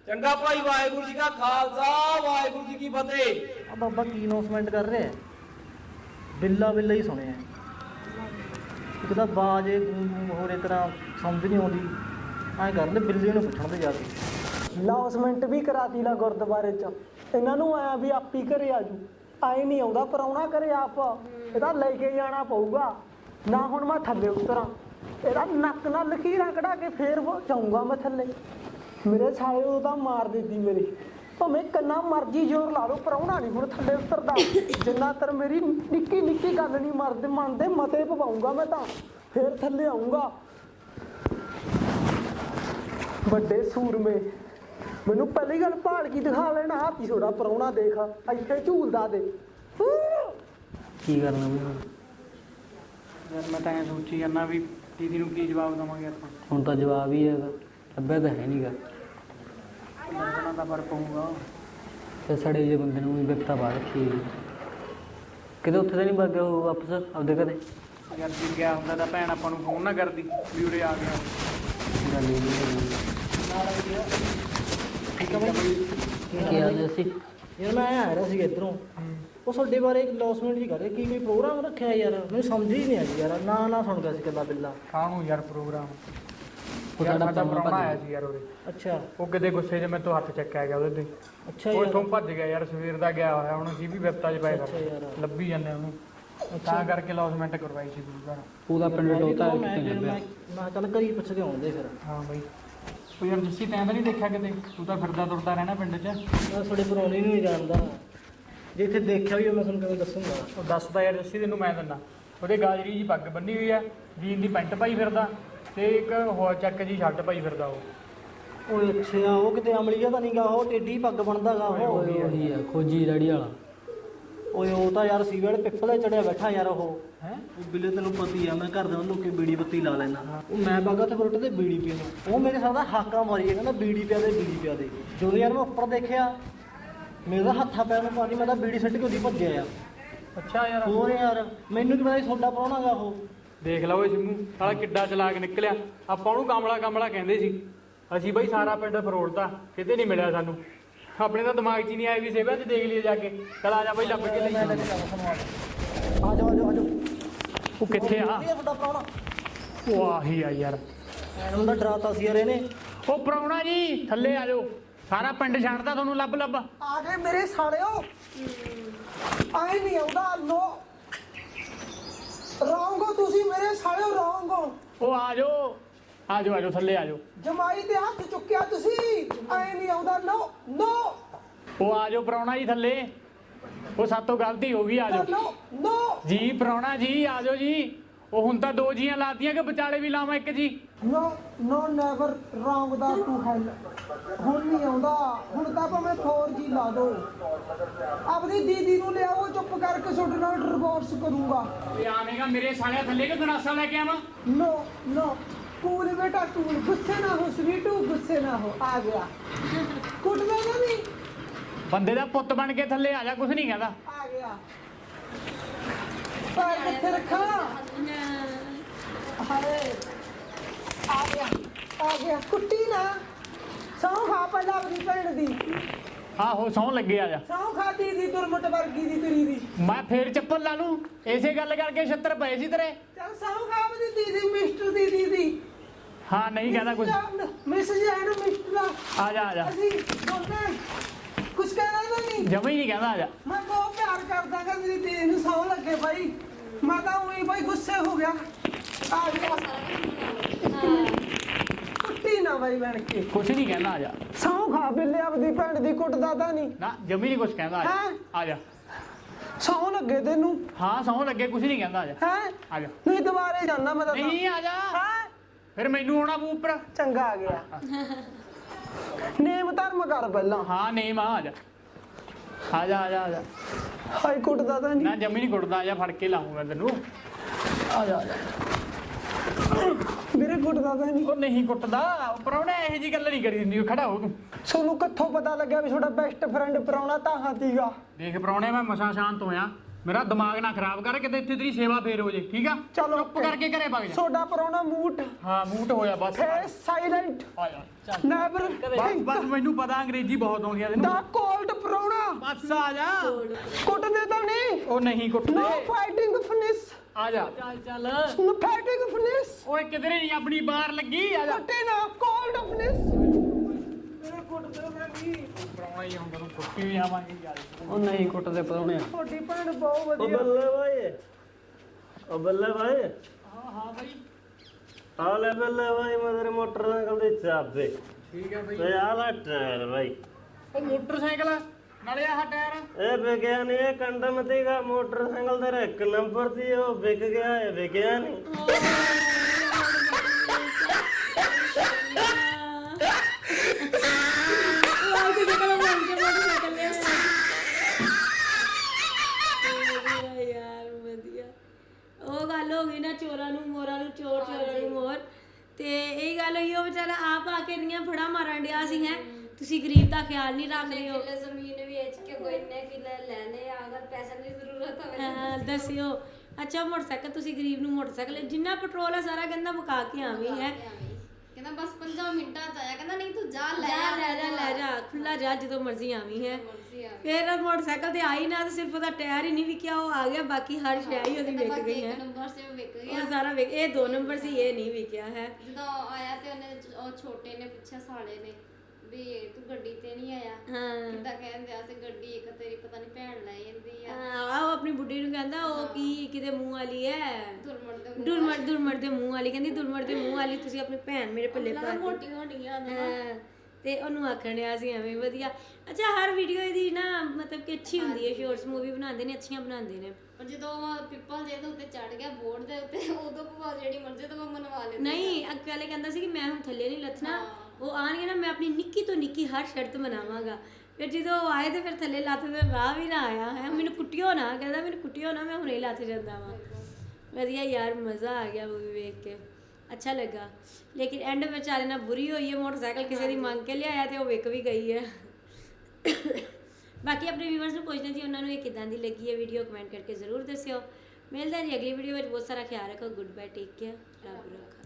ਚੰਗਾ ਭਾਈ, ਵਾਹਿਗੁਰੂ ਜੀ ਕਾ ਖਾਲਸਾ, ਵਾਹਿਗੁਰੂ ਜੀ ਕੀ ਫਤਿਹ। ਆ ਬਾਬਾ ਕੀ ਅਨਾਉਂਸਮੈਂਟ ਕਰ ਰਿਹਾ ਹੈ? ਬਿੱਲਾ ਬਿੱਲਾ ਹੀ ਸੁਣਿਆ ਇੱਕ ਤਾਂ ਬਾਜ ਇਹ ਹੋਰ ਇਸ ਤਰ੍ਹਾਂ ਸਮਝ ਨਹੀਂ ਆਉਂਦੀ। ਐਂ ਕਰ ਲੈ, ਬਿੱਲੇ ਨੂੰ ਪੁੱਛਣ ਤੇ ਜਾ ਕੇ। ਲਾਉਸਮੈਂਟ ਵੀ ਕਰਾਤੀ ਲਾ ਗੁਰਦੁਆਰੇ ਚ। ਇਹਨਾਂ ਨੂੰ ਆਇਆ ਵੀ ਆਪੀ ਘਰੇ ਆਜੂ। ਆਏ ਨਹੀਂ ਆਉਂਦਾ ਪਰਾਉਣਾ ਘਰੇ ਆਪ। ਇਹਦਾ ਲੈ ਕੇ ਜਾਣਾ ਪਊਗਾ। ਨਾ ਹੁਣ ਮੈਂ ਥੱਲੇ ਉਤਰਾਂ। ਇਹਦਾ ਨੱਕ ਨਾਲ ਲਕੀਰਾਂ ਕਢਾ ਕੇ ਫੇਰ ਜਾਊਂਗਾ ਮੈਂ ਥੱਲੇ। ਮੇਰੇ ਸਾਲੇ ਉਹ ਤਾਂ ਮਾਰ ਦਿੱਤੀ ਮੇਰੀ। ਭਾਵੇਂ ਕੰਨਾ ਮਰਜ਼ੀ ਜ਼ੋਰ ਲਾ ਲਓ ਪਰਾਉਣਾ ਨਹੀਂ ਹੁਣ ਥੱਲੇ ਉਤਰਦਾ। ਜਿੰਨਾ ਤਰ ਮੇਰੀ ਨਿੱਕੀ ਨਿੱਕੀ ਗੱਲ ਨਹੀਂ ਮਰਦੇ ਮੰਨਦੇ, ਮਤੇ ਪਵਾਉਂਗਾ ਮੈਂ ਤਾਂ। ਫੇਰ ਥੱਲੇ ਆਉਂਗਾ ਵੱਡੇ ਸੂਰਮੇ। ਮੈਨੂੰ ਪਹਿਲੀ ਗੱਲ ਭਾਲ ਕੀ ਦਿਖਾ ਲੈਣਾ ਹਾਥੀ ਛੋੜਾ ਪਰਾਉਣਾ ਦੇਖ ਇੱਥੇ ਝੂਲਦਾ ਦੇ ਕੀ ਕਰਨਾ ਮੈਂ ਯਾਰ ਮੈਂ ਤਾਂ ਐਂ ਸੋਚੀ ਜਾਂਦਾ ਵੀ ਦੀਦੀ ਨੂੰ ਕੀ ਜਵਾਬ ਦਵਾਂਗੇ ਆਪਾਂ। ਹੁਣ ਤਾਂ ਜਵਾਬ ਹੀ ਹੈਗਾ ਲੱਭਿਆ ਤਾਂ ਹੈ ਨਹੀਂਗਾ ਲੱਗਣਾ ਤਾਂ ਪਰ ਪਊਗਾ। ਤੇ ਸੜੇ ਜੇ ਬੰਦੇ ਨੂੰ ਵੀ ਵਿਪਤਾ ਪਾ ਰੱਖੀ ਹੈ। ਕਿਤੇ ਉੱਥੇ ਤਾਂ ਨਹੀਂ ਵਗ ਗਿਆ ਉਹ ਵਾਪਸ ਆਪਦੇ ਘਰੇ? ਯਾਰ ਜੇ ਗਿਆ ਹੁੰਦਾ ਤਾਂ ਭੈਣ ਆਪਾਂ ਨੂੰ ਫੋਨ ਨਾ ਕਰਦੀ ਵੀ ਉਰੇ ਆ ਗਿਆ। ਗੱਲ ਹੀ ਨਹੀਂ ਹੈਗੀ। ਕੀ ਹਾਲ ਹੈ ਸੀ ਯਾਰ ਮੈਂ ਆ ਰਿਹਾ ਸੀ ਇਧਰੋਂ। ਉਹ ਤੁਹਾਡੇ ਬਾਰੇ ਇੱਕ ਅਨਾਉਂਸਮੈਂਟ ਜੀ ਕਰ ਰਿਹਾ ਕੀ ਕੋਈ ਪ੍ਰੋਗਰਾਮ ਰੱਖਿਆ ਯਾਰ? ਮੈਨੂੰ ਸਮਝ ਹੀ ਨਹੀਂ ਆਈ ਯਾਰ ਨਾ ਨਾ ਸੁਣ ਗਿਆ ਸੀ ਕੱਲਾ ਬਿੱਲਾ। ਕਾਹਨੂੰ ਯਾਰ ਪ੍ਰੋਗਰਾਮ ਉਹ ਯਾਰ ਸਾਡਾ ਸਾਡਾ ਪ੍ਰਾਹੁਣਾ ਪ੍ਰਾਹੁਣਾ ਭੱਜ ਆਇਆ ਸੀ ਯਾਰ ਉਰੇ। ਅੱਛਾ। ਉਹ ਕਿਤੇ ਗੁੱਸੇ 'ਚ ਮੇਰੇ ਤੋਂ ਹੱਥ ਚੱਕਿਆ ਗਿਆ ਉਹਦੇ ਤੇ। ਅੱਛਾ ਉਹ ਯਾਰ। ਇੱਥੋਂ ਭੱਜ ਗਿਆ ਯਾਰ ਸਵੇਰ ਦਾ ਗਿਆ ਹੋਇਆ ਹੁਣ ਅਸੀਂ ਵੀ ਵਿਪਤਾ 'ਚ ਪਏ ਅੱਛਾ ਕਰ ਯਾਰ। ਲੱਭੀ ਜਾਂਦੇ ਉਹਨੂੰ। ਤਾਂ ਕਰਕੇ ਲੌਸਮੈਂਟ ਕਰਵਾਈ ਸੀ ਗੁਰੂ ਘਰ। ਉਹਦਾ ਪਿੰਡ ਮੈਂ ਵੀ ਟੋਤਾ ਤਾਂ ਮੈਂ ਕਿਹਾ ਚੱਲ ਘਰੀ ਪੁੱਛ ਕੇ ਆਉਂਦੇ ਫਿਰ। ਹਾਂ ਬਈ। ਉਹ ਯਾਰ ਜੱਸੀ ਤੈਂ ਤਾਂ ਨਹੀਂ ਦੇਖਿਆ ਕਿਤੇ? ਤੂੰ ਤਾਂ ਫਿਰਦਾ ਤੁਰਦਾ ਰਹਿਣਾ ਪਿੰਡ 'ਚ। ਮੈਂ ਤੁਹਾਡੇ ਪਰੌਣੇ ਨੂੰ ਨਹੀਂ ਜਾਣਦਾ। ਜੇ ਇੱਥੇ ਦੇਖਿਆ ਵੀ ਹੋਵੇ ਮੈਂ ਤੁਹਾਨੂੰ ਕਿਵੇਂ ਦੱਸੂਗਾ। ਉਹ ਦੱਸਦਾ ਯਾਰ ਜੱਸੀ ਤੈਨੂੰ ਮੈਂ ਦਿੰਦਾ। ਉਹਦੇ ਗਾਜਰੀ ਜੀ ਪੱਗ ਬੰਨੀ ਹੋਈ ਆ ਜੀਨ ਦੀ ਪੈਂਟ ਪਾਈ ਫਿਰਦਾ ਤੇ ਇੱਕ ਹੋਰ ਚੱਕ ਜੀ ਸ਼ਰਟ ਪਾਈ ਫਿਰਦਾ ਉਹ। ਓਏ ਅੱਛਾ ਉਹ ਕਿਤੇ ਅਮਲੀਆ ਤਾਂ ਨਹੀਂਗਾ ਉਹ ਟੇਢੀ ਪੱਗ ਬਣਦਾਗਾ ਉਹ। ਉਹੀ ਆ ਖੋਜੀ ਰੜੀ ਵਾਲਾ। ਓਏ ਉਹ ਤਾਂ ਯਾਰ ਸੀਵਰ ਪਿੱਪਲ ਤੇ ਚੜਿਆ ਬੈਠਾ ਯਾਰ ਉਹ। ਹੈ? ਉਹ ਬਿੱਲੇ ਤੈਨੂੰ ਪਤੀ ਆ ਮੈਂ ਘਰ ਦੇ ਉਹਨੂੰ ਕਿ ਬੀੜੀ ਬੱਤੀ ਲਾ ਲੈਣਾ ਉਹ ਮੈਂ ਬਾਗਾ ਤੇ ਫਰੁੱਟ ਤੇ ਬੀੜੀ ਪੀਣ ਨੂੰ। ਉਹ ਮੇਰੇ ਸਾਹ ਦਾ ਹਾਕਾ ਮਾਰੀ ਗਿਆ ਕਹਿੰਦਾ ਬੀੜੀ ਪਿਆ ਦੇ ਬੀੜੀ ਪਿਆ ਦੇ। ਜਦੋਂ ਯਾਰ ਮੈਂ ਉੱਪਰ ਦੇਖਿਆ ਮੇਰੇ ਹੱਥਾਂ ਪੈਰ ਨੂੰ ਪਾਣੀ ਮੈਂ ਤਾਂ ਬੀੜੀ ਸਿੱਟ ਕੇ ਉਹਦੀ ਭੱਜਿਆ ਯਾਰ ਅੱਛਾ ਯਾਰ। ਹੋਰ ਯਾਰ ਮੈਨੂੰ ਕੀ ਪਤਾ ਸੀ ਤੁਹਾਡਾ ਪ੍ਰਾਹੁਣਾਗਾ ਉਹ। ਦੇਖ ਲਾ ਓਏ ਸਿੰਮੂ ਸਾਲਾ ਕਿੱਡਾ ਚਲਾਕ ਨਿਕਲਿਆ। ਆਪਾਂ ਉਹਨੂੰ ਕਮਲਾ ਕਮਲਾ ਕਹਿੰਦੇ ਸੀ। ਅਸੀਂ ਬਈ ਸਾਰਾ ਪਿੰਡ ਫਰੋੜਤਾ ਕਿਤੇ ਨਹੀਂ ਮਿਲਿਆ ਸਾਨੂੰ। ਆਪਣੇ ਤਾਂ ਦਿਮਾਗ 'ਚ ਹੀ ਨਹੀਂ ਆਇਆ ਵੀ ਸੇਵਾ 'ਚ ਦੇਖ ਲਈਏ ਜਾ ਕੇ। ਚਲ ਆ ਜਾ ਬਈ ਲੱਭ ਕੇ ਲਈ ਆ ਜਾਓ ਆ ਜਾਓ ਉਹ ਕਿੱਥੇ ਆ? ਇਹ ਤੁਹਾਡਾ ਪ੍ਰਾਹੁਣਾ ਆ ਯਾਰ। ਐਨੂੰ ਦਾ ਡਰਾਤਾ ਸੀ ਯਾਰ ਇਹਨੇ। ਉਹ ਪ੍ਰਾਹੁਣਾ ਜੀ ਥੱਲੇ ਆ ਜਾਓ। ਸਾਰਾ ਪਿੰਡ ਛੱਡਦਾ ਤੁਹਾਨੂੰ ਲੱਭ ਲੱਭ। ਆ ਗਏ ਮੇਰੇ ਸਾਲਿਓ। ਆਏ ਨਹੀਂ ਆਉਂਦਾ ਲੋ। ਰੌਂਗੋ ਤੁਸੀਂ ਮੇਰੇ ਸਾਲਿਓ ਰੌਂਗੋ ਉਹ ਆ ਜਾਓ। ਆ ਜਾਓ ਆ ਜਾਓ ਥੱਲੇ ਆ ਜਾਓ ਜਮਾਈ ਦੇ ਹੱਥ ਚੁੱਕਿਆ ਤੁਸੀਂ ਆਏ ਨਹੀਂ ਆਉਂਦਾ ਨੋ ਨੋ। ਉਹ ਆ ਜਾਓ ਪ੍ਰਾਹੁਣਾ ਜੀ ਥੱਲੇ। ਉਹ ਸਾਤੋਂ ਗਲਤੀ ਹੋ ਗਈ ਆ ਜਾਓ ਨੋ ਨੋ। ਜੀ ਪ੍ਰਾਹੁਣਾ ਜੀ ਆ ਜਾਓ ਜੀ। ਉਹ ਹੁਣ ਤਾਂ ਦੋ ਜੀਆਂ ਲਾਤੀਆਂ ਕਿ ਵਿਚਾਲੇ ਵੀ ਲਾਵਾਂ ਇੱਕ ਜੀ? ਨੋ ਨੋ ਨੈਵਰ ਰੌਂਗ ਦਾ ਟੂ ਹੈਲ। ਹੁਣ ਨਹੀਂ ਆਉਂਦਾ ਹੁਣ ਤਾਂ ਭਾਵੇਂ 4G ਲਾ ਦੋ। ਆਪਣੀ ਦੀਦੀ ਨੂੰ ਲਿਆਓ ਚੁੱਪ ਕਰਕੇ ਤੁਹਾਡੇ ਨਾਲ ਡਿਵੋਰਸ ਕਰੂੰਗਾ। ਤੇ ਆਵੇਂਗਾ ਮੇਰੇ ਸਾਲਿਆ ਥੱਲੇ ਕਿ ਗਨਾਸਾ ਲੈ ਕੇ ਆਵਾਂ? नो नो कूल बेटा कूल गुस्से ना हो स्वीटू गुस्से ना हो आ गया कुट देगा नहीं ਬੰਦੇ ਦਾ ਪੁੱਤ ਬਣ ਕੇ ਥੱਲੇ ਆ ਜਾ ਕੁਝ ਨਹੀਂ ਕਹਿੰਦਾ आ गया पैर किथे रखा हाय आ गया आ गया कुट्टी ना ਸੌ ਖਾ ਪਹਿਲਾਂ ਆਪਣੀ ਭੈਣ ਦੀ ਆਹੋ ਸੌਂ ਲੱਗੇ ਆ ਜਾ ਸੌ ਖਾ ਦੀਦੀ ਦੁਰਮਟ ਵਰਗੀ ਦੀ ਤੇਰੀ ਦੀ ਮੈਂ ਫੇਰ ਚੱਪਲ ਲਾ ਲੂੰ ਇਸੇ ਗੱਲ ਕਰਕੇ 76 ਪਏ ਸੀ ਤੇਰੇ ਚੱਲ ਸੌ ਖਾ ਆਪਣੀ ਦੀਦੀ ਮਿਸਟਰ ਦੀਦੀ ਦੀ ਹਾਂ ਨਹੀਂ ਕਹਿੰਦਾ ਕੁਝ ਮਿਸ ਜਾਨ ਮਿਸਟਰ ਦਾ ਆ ਜਾ ਆ ਜਾ। ਅਸੀਂ ਬੋਲਦੇ ਕੁਛ ਕਹਿਣਾ ਨਹੀਂ। ਜਮਾ ਹੀ ਨਹੀਂ ਕਹਿੰਦਾ ਆ ਜਾ। ਮੈਂ ਬਹੁਤ ਪਿਆਰ ਕਰਦਾ ਗਾ ਮੇਰੀ ਦੀਦੀ ਨੂੰ ਸੌ ਲੱਗੇ ਬਾਈ। ਮੈਂ ਤਾਂ ਉਹੀ ਬਾਈ ਗੁੱਸੇ ਹੋ ਗਿਆ। ਆ ਗਿਆ ਕੁੱਟੀ ਨਾ ਬਾਈ ਬਣ ਕੇ। ਕੁਝ ਨਹੀਂ ਕਹਿੰਦਾ ਆ ਜਾ। ਸੌ ਖਾ ਬਿੱਲੇ ਆਪਦੀ ਭੈਣ ਦੀ ਕੁੱਟਦਾ ਤਾਂ ਨਹੀਂ। ਨਾ ਜਮੀ ਨਹੀਂ ਕੁਝ ਕਹਿੰਦਾ ਆ ਜਾ। ਹੈਂ? ਆ ਜਾ। ਸੌ ਲੱਗੇ ਤੈਨੂੰ। ਹਾਂ ਸੌਂ ਲੱਗੇ ਕੁਝ ਨਹੀਂ ਕਹਿੰਦਾ ਆ ਜਾ। ਹੈ? ਆ ਜਾ। ਨਹੀਂ ਦੁਬਾਰੇ ਜਾਣਾ ਮੈਂ ਤਾਂ ਨਹੀਂ ਆ ਜਾ। ਹੈਂ? ਫਿਰ ਮੈਨੂੰ ਹੋਣਾ ਪਊ ਉੱਪਰ? ਚੰਗਾ ਆ ਗਿਆ। ਨੇਮ ਧਰਮ ਕਰ ਪਹਿਲਾਂ। ਹਾਂ ਨਹੀਂ ਮਾਂ ਆ ਜਾ। ਆ ਜਾ ਆ ਜਾ ਆ ਜਾ। ਹਾਈ ਕੁੱਟਦਾ ਤਾਂ ਨਹੀਂ। ਨਾ ਜਮੀ ਨਹੀਂ ਕੁੱਟਦਾ ਆ ਜਾ ਫੜ ਕੇ ਲਾਉਂਗਾ ਤੈਨੂੰ। ਆ ਜਾ ਆ ਜਾ। ਮੇਰੇ ਕੁੱਟਦਾ ਤਾਂ ਨਹੀਂ। ਉਹ ਨਹੀਂ ਕੁੱਟਦਾ ਪਰੌਣੇ ਇਹੋ ਜੀ ਗੱਲ ਨਹੀਂ ਕਰੀ ਦਿੰਦੀ ਖੜਾ ਹੋ ਤੂੰ। ਤੁਹਾਨੂੰ ਕਿੱਥੋਂ ਪਤਾ ਲੱਗਿਆ ਵੀ ਤੁਹਾਡਾ ਬੈਸਟ ਫਰੈਂਡ ਪਰਾਉਣਾ ਤਾਂ ਹਾਤੀਗਾ ਦੇਖ ਪਰੌਣੇ ਮੈਂ ਮਸਾ ਸ਼ਾਂਤ ਹੋਇਆ। ਮੇਰਾ ਦਿਮਾਗ ਨਾ ਖਰਾਬ ਕਰ ਕਿਤੇ ਇੱਥੇ ਤੇਰੀ ਸੇਵਾ ਫੇਰ ਹੋ ਜੇ ਠੀਕ ਆ? ਚਲੋ ਚੁੱਪ ਕਰਕੇ ਘਰੇ ਵਗ ਜਾ। ਤੁਹਾਡਾ ਪਰਾਉਣਾ ਮੂਟ ਹਾਂ ਮੂਟ ਹੋਇਆ ਬਸ। ਫੇਸ ਸਾਇਲੈਂਟ ਆ ਜਾ ਚੱਲ। ਨੈਵਰ ਬਸ ਬਸ ਮੈਨੂੰ ਪਤਾ ਅੰਗਰੇਜ਼ੀ ਬਹੁਤ ਆਉਂਦੀ ਆ ਤੈਨੂੰ। ਦਾ ਕੋਲਡ ਪਰਾਉਣਾ ਬਸ ਆ ਜਾ। ਕੁੱਟਦੇ ਤਾਂ ਨਹੀਂ। ਉਹ ਨਹੀਂ ਕੁੱਟਦੇ। ਨੋ ਫਾਈਟਿੰਗ ਫਿਨਿਸ਼ ਆ ਜਾ। ਚੱਲ ਚੱਲ। ਨੋ ਫਾਈਟਿੰਗ ਫਿਨਿਸ਼ ਓਏ ਕਿਧਰੇ ਨਹੀਂ ਆਪਣੀ ਬਾਹਰ ਲੱਗੀ? ਆ ਜਾ। ਕੁੱਟੇ ਨਾ ਕੋਲਡ ਫਿਨਿਸ਼ ਮੇਰੇ ਕੁੱਟਦੇ ਤਾਂ ਨਹੀਂ ਪਰੌਣਾ ਹੀ ਹੁੰਦਾ ਨੂੰ ਕੁੱਟੀ ਵੀ ਆਵਾਂਗੇ ਯਾਰ ਉਹ ਨਹੀਂ ਕੁੱਟਦੇ ਪਰੌਣੇ ਤੁਹਾਡੀ ਭੈਣ ਬਹੁਤ ਉਹ ਵਧੀਆ ਬੱਲੇ ਭਾਈ ਉਹ ਬੱਲੇ ਭਾਈ ਹਾਂ ਹਾਂ ਬਾਈ ਆ ਲੈ ਬੱਲੇ ਭਾਈ ਮੈਂ ਤੇਰੇ ਮੋਟਰਸਾਈਕਲ ਦੇ ਚਾਬੇ। ਠੀਕ ਹੈ ਬਾਈ। ਤੇ ਆ ਲੈ ਟਾਇਰ ਭਾਈ ਉਹ ਮੋਟਰਸਾਈਕਲ ਨਾਲੇ ਆਹ ਟਾਇਰ ਇਹ ਵਿਕਿਆ ਨਹੀਂ ਇਹ ਕੰਡਮ ਤੀਗਾ ਮੋਟਰਸਾਈਕਲ ਤੇਰਾ ਇੱਕ ਨੰਬਰ ਸੀ ਉਹ ਵਿਕ ਗਿਆ ਇਹ ਵਿਕਿਆ ਨਹੀਂ ਤੁਸੀਂ ਗਰੀਬ ਦਾ ਖਿਆਲ ਨਹੀਂ ਰੱਖ ਰਹੇ ਹੋ। ਕਿੱਲੇ ਜ਼ਮੀਨ ਵੇਚ ਕੇ ਕੋਈ ਨੇ ਕਿੱਲੇ ਲੈਣੇ ਆ ਅਗਰ ਪੈਸੇ ਦੀ ਜ਼ਰੂਰਤ ਹੋਵੇ ਹਾਂ ਦੱਸਿਓ। ਅੱਛਾ ਮੋਟਰਸਾਈਕਲ ਤੁਸੀਂ ਗਰੀਬ ਨੂੰ ਮੋਟਰਸਾਈਕਲ ਜਿੰਨਾ ਪੈਟਰੋਲ ਹੈ ਸਾਰਾ ਕਹਿੰਦਾ ਮੁਕਾ ਕੇ ਆਵੀਂ ਹੈ। ਕਹਿੰਦਾ ਬਸ 5 ਮਿੰਟਾਂ ਚ ਆਇਆ। ਕਹਿੰਦਾ ਨਹੀਂ ਤੂੰ ਜਾ ਲੈ ਜਾ ਲੈ ਜਾ ਲੈ ਜਾ ਖੁੱਲਾ ਜਾ ਜਦੋਂ ਮਰਜ਼ੀ ਆਵੀਂ ਹੈ। ਫਿਰ ਮੋਟਰਸਾਈਕਲ ਤੇ ਆਈ ਨਾ ਤੇ ਸਿਰਫ ਉਹਦਾ ਟਾਇਰ ਹੀ ਨਹੀਂ ਵਿਕਿਆ ਉਹ ਆ ਗਿਆ। ਬਾਕੀ ਹਰ ਸ਼ੈ ਹੀ ਉਹਦੀ ਵਿਕ ਗਈ ਹੈ। ਨੰਬਰ ਸੇ ਵਿਕ ਗਿਆ। ਉਹ ਸਾਰਾ ਵਿਕ ਇਹ ਦੋ ਨੰਬਰ ਸੀ ਇਹ ਨਹੀਂ ਵਿਕਿਆ ਹੈ। ਜਦੋਂ ਆਇਆ ਤੇ ਉਹਨੇ ਉਹ ਛੋਟੇ ਨੇ ਪੁੱਛਿਆ ਸਾਲੇ ਨੇ। ਵੀ ਤੂੰ ਗੱਡੀ ਤੇ ਨਹੀਂ ਆਇਆ। ਹਾਂ। ਕਿੱਦਾਂ ਕਹਿੰਦੇ ਆ ਸੀ ਗੱਡੀ ਇੱਕ ਤੇਰੀ ਪਤਾ ਨਹੀਂ ਭੈਣ ਲੈ ਜਾਂਦੀ ਆ। ਆਹ ਉਹ ਆਪਣੀ ਬੁੱਢੀ ਨੂੰ ਕਹਿੰਦਾ ਉਹ ਕੀ ਕਿਤੇ ਮੂੰਹ ਵਾਲੀ ਹੈ ਦੁਰਮਣ ਦੇ ਦੁਰਮੜ ਦੁਰਮੜ ਦੇ ਮੂੰਹ ਵਾਲੀ ਕਹਿੰਦੀ ਦੁਰਮੜ ਦੇ ਮੂੰਹ ਵਾਲੀ ਤੁਸੀਂ ਆਪਣੀ ਭੈਣ ਮੇਰੇ ਪੱਲੇ ਪਾ ਦਿਓ। ਮੋਟੀ ਹੋਣੀਆਂ ਹਾਂ, ਤੇ ਉਹਨੂੰ ਆਖਣ ਡਿਆ ਸੀ ਐਵੇਂ ਵਧੀਆ। ਅੱਛਾ ਹਰ ਵੀਡੀਓ ਇਹਦੀ ਨਾ ਮਤਲਬ ਕਿ ਅੱਛੀ ਹੁੰਦੀ ਹੈ ਸ਼ਾਰਟਸ ਮੂਵੀ ਬਣਾਉਂਦੇ ਨੇ ਅੱਛੀਆਂ ਬਣਾਉਂਦੇ ਨੇ। ਪਰ ਜਦੋਂ ਪਿੱਪਲ ਜੇ ਦੇ ਉੱਤੇ ਚੜ ਗਿਆ ਬੋਰਡ ਦੇ ਉੱਤੇ ਉਦੋਂ ਭਵਾ ਜਿਹੜੀ ਮਰਜ਼ੀ ਤੋਂ ਮਨਵਾ ਲੈਂਦੇ ਨਹੀਂ ਅੱਗੇ ਵਾਲੇ ਕਹਿੰਦਾ ਸੀ ਕਿ ਮੈਂ ਹੁਣ ਥੱਲੇ ਨਹੀਂ ਲੱਥਣਾ ਉਹ ਆਣਗੇ ਨਾ, ਮੈਂ ਆਪਣੀ ਨਿੱਕੀ ਤੋਂ ਨਿੱਕੀ ਹਰ ਸ਼ਰਤ ਮਨਾਵਾਂਗਾ। ਫਿਰ ਜਦੋਂ ਉਹ ਆਏ ਤੇ ਫਿਰ ਥੱਲੇ ਲੱਥ ਦੇ ਰਾਹ ਵੀ ਨਾ ਆਇਆ। ਹੈ ਮੈਨੂੰ ਕੁੱਟਿਓ ਨਾ, ਕਹਿੰਦਾ, ਮੈਨੂੰ ਕੁੱਟਿਓ ਨਾ, ਮੈਂ ਹੁਣੇ ਹੀ ਲੱਥ ਜਾਂਦਾ ਵਾਂ। ਵਧੀਆ ਯਾਰ, ਮਜ਼ਾ ਆ ਗਿਆ ਮੂਵੀ ਵੇਖ ਕੇ। ਅੱਛਾ ਲੱਗਾ। ਲੇਕਿਨ ਐਂਡ ਵਿਚਾਰੇ ਨਾਲ ਬੁਰੀ ਹੋਈ ਹੈ, ਮੋਟਰਸਾਈਕਲ ਕਿਸੇ ਦੀ ਮੰਗ ਕੇ ਲਿਆਇਆ ਤੇ ਉਹ ਵਿਕ ਵੀ ਗਈ ਹੈ। ਬਾਕੀ ਆਪਣੇ ਵੀਵਰਸ ਨੂੰ ਪੁੱਛਦੇ ਸੀ ਉਹਨਾਂ ਨੂੰ ਇਹ ਕਿਦਾਂ ਦੀ ਲੱਗੀ ਹੈ ਵੀਡੀਓ ਕਮੈਂਟ ਕਰਕੇ ਜ਼ਰੂਰ ਦੱਸਿਓ। ਮਿਲਦਾ ਜੀ ਅਗਲੀ ਵੀਡੀਓ ਵਿੱਚ। ਬਹੁਤ ਸਾਰਾ ਖਿਆਲ ਰੱਖੋ। ਗੁੱਡ ਬਾਏ ਟੇਕ ਕੇਅਰ ਰੱਬ ਰੱਖਾ।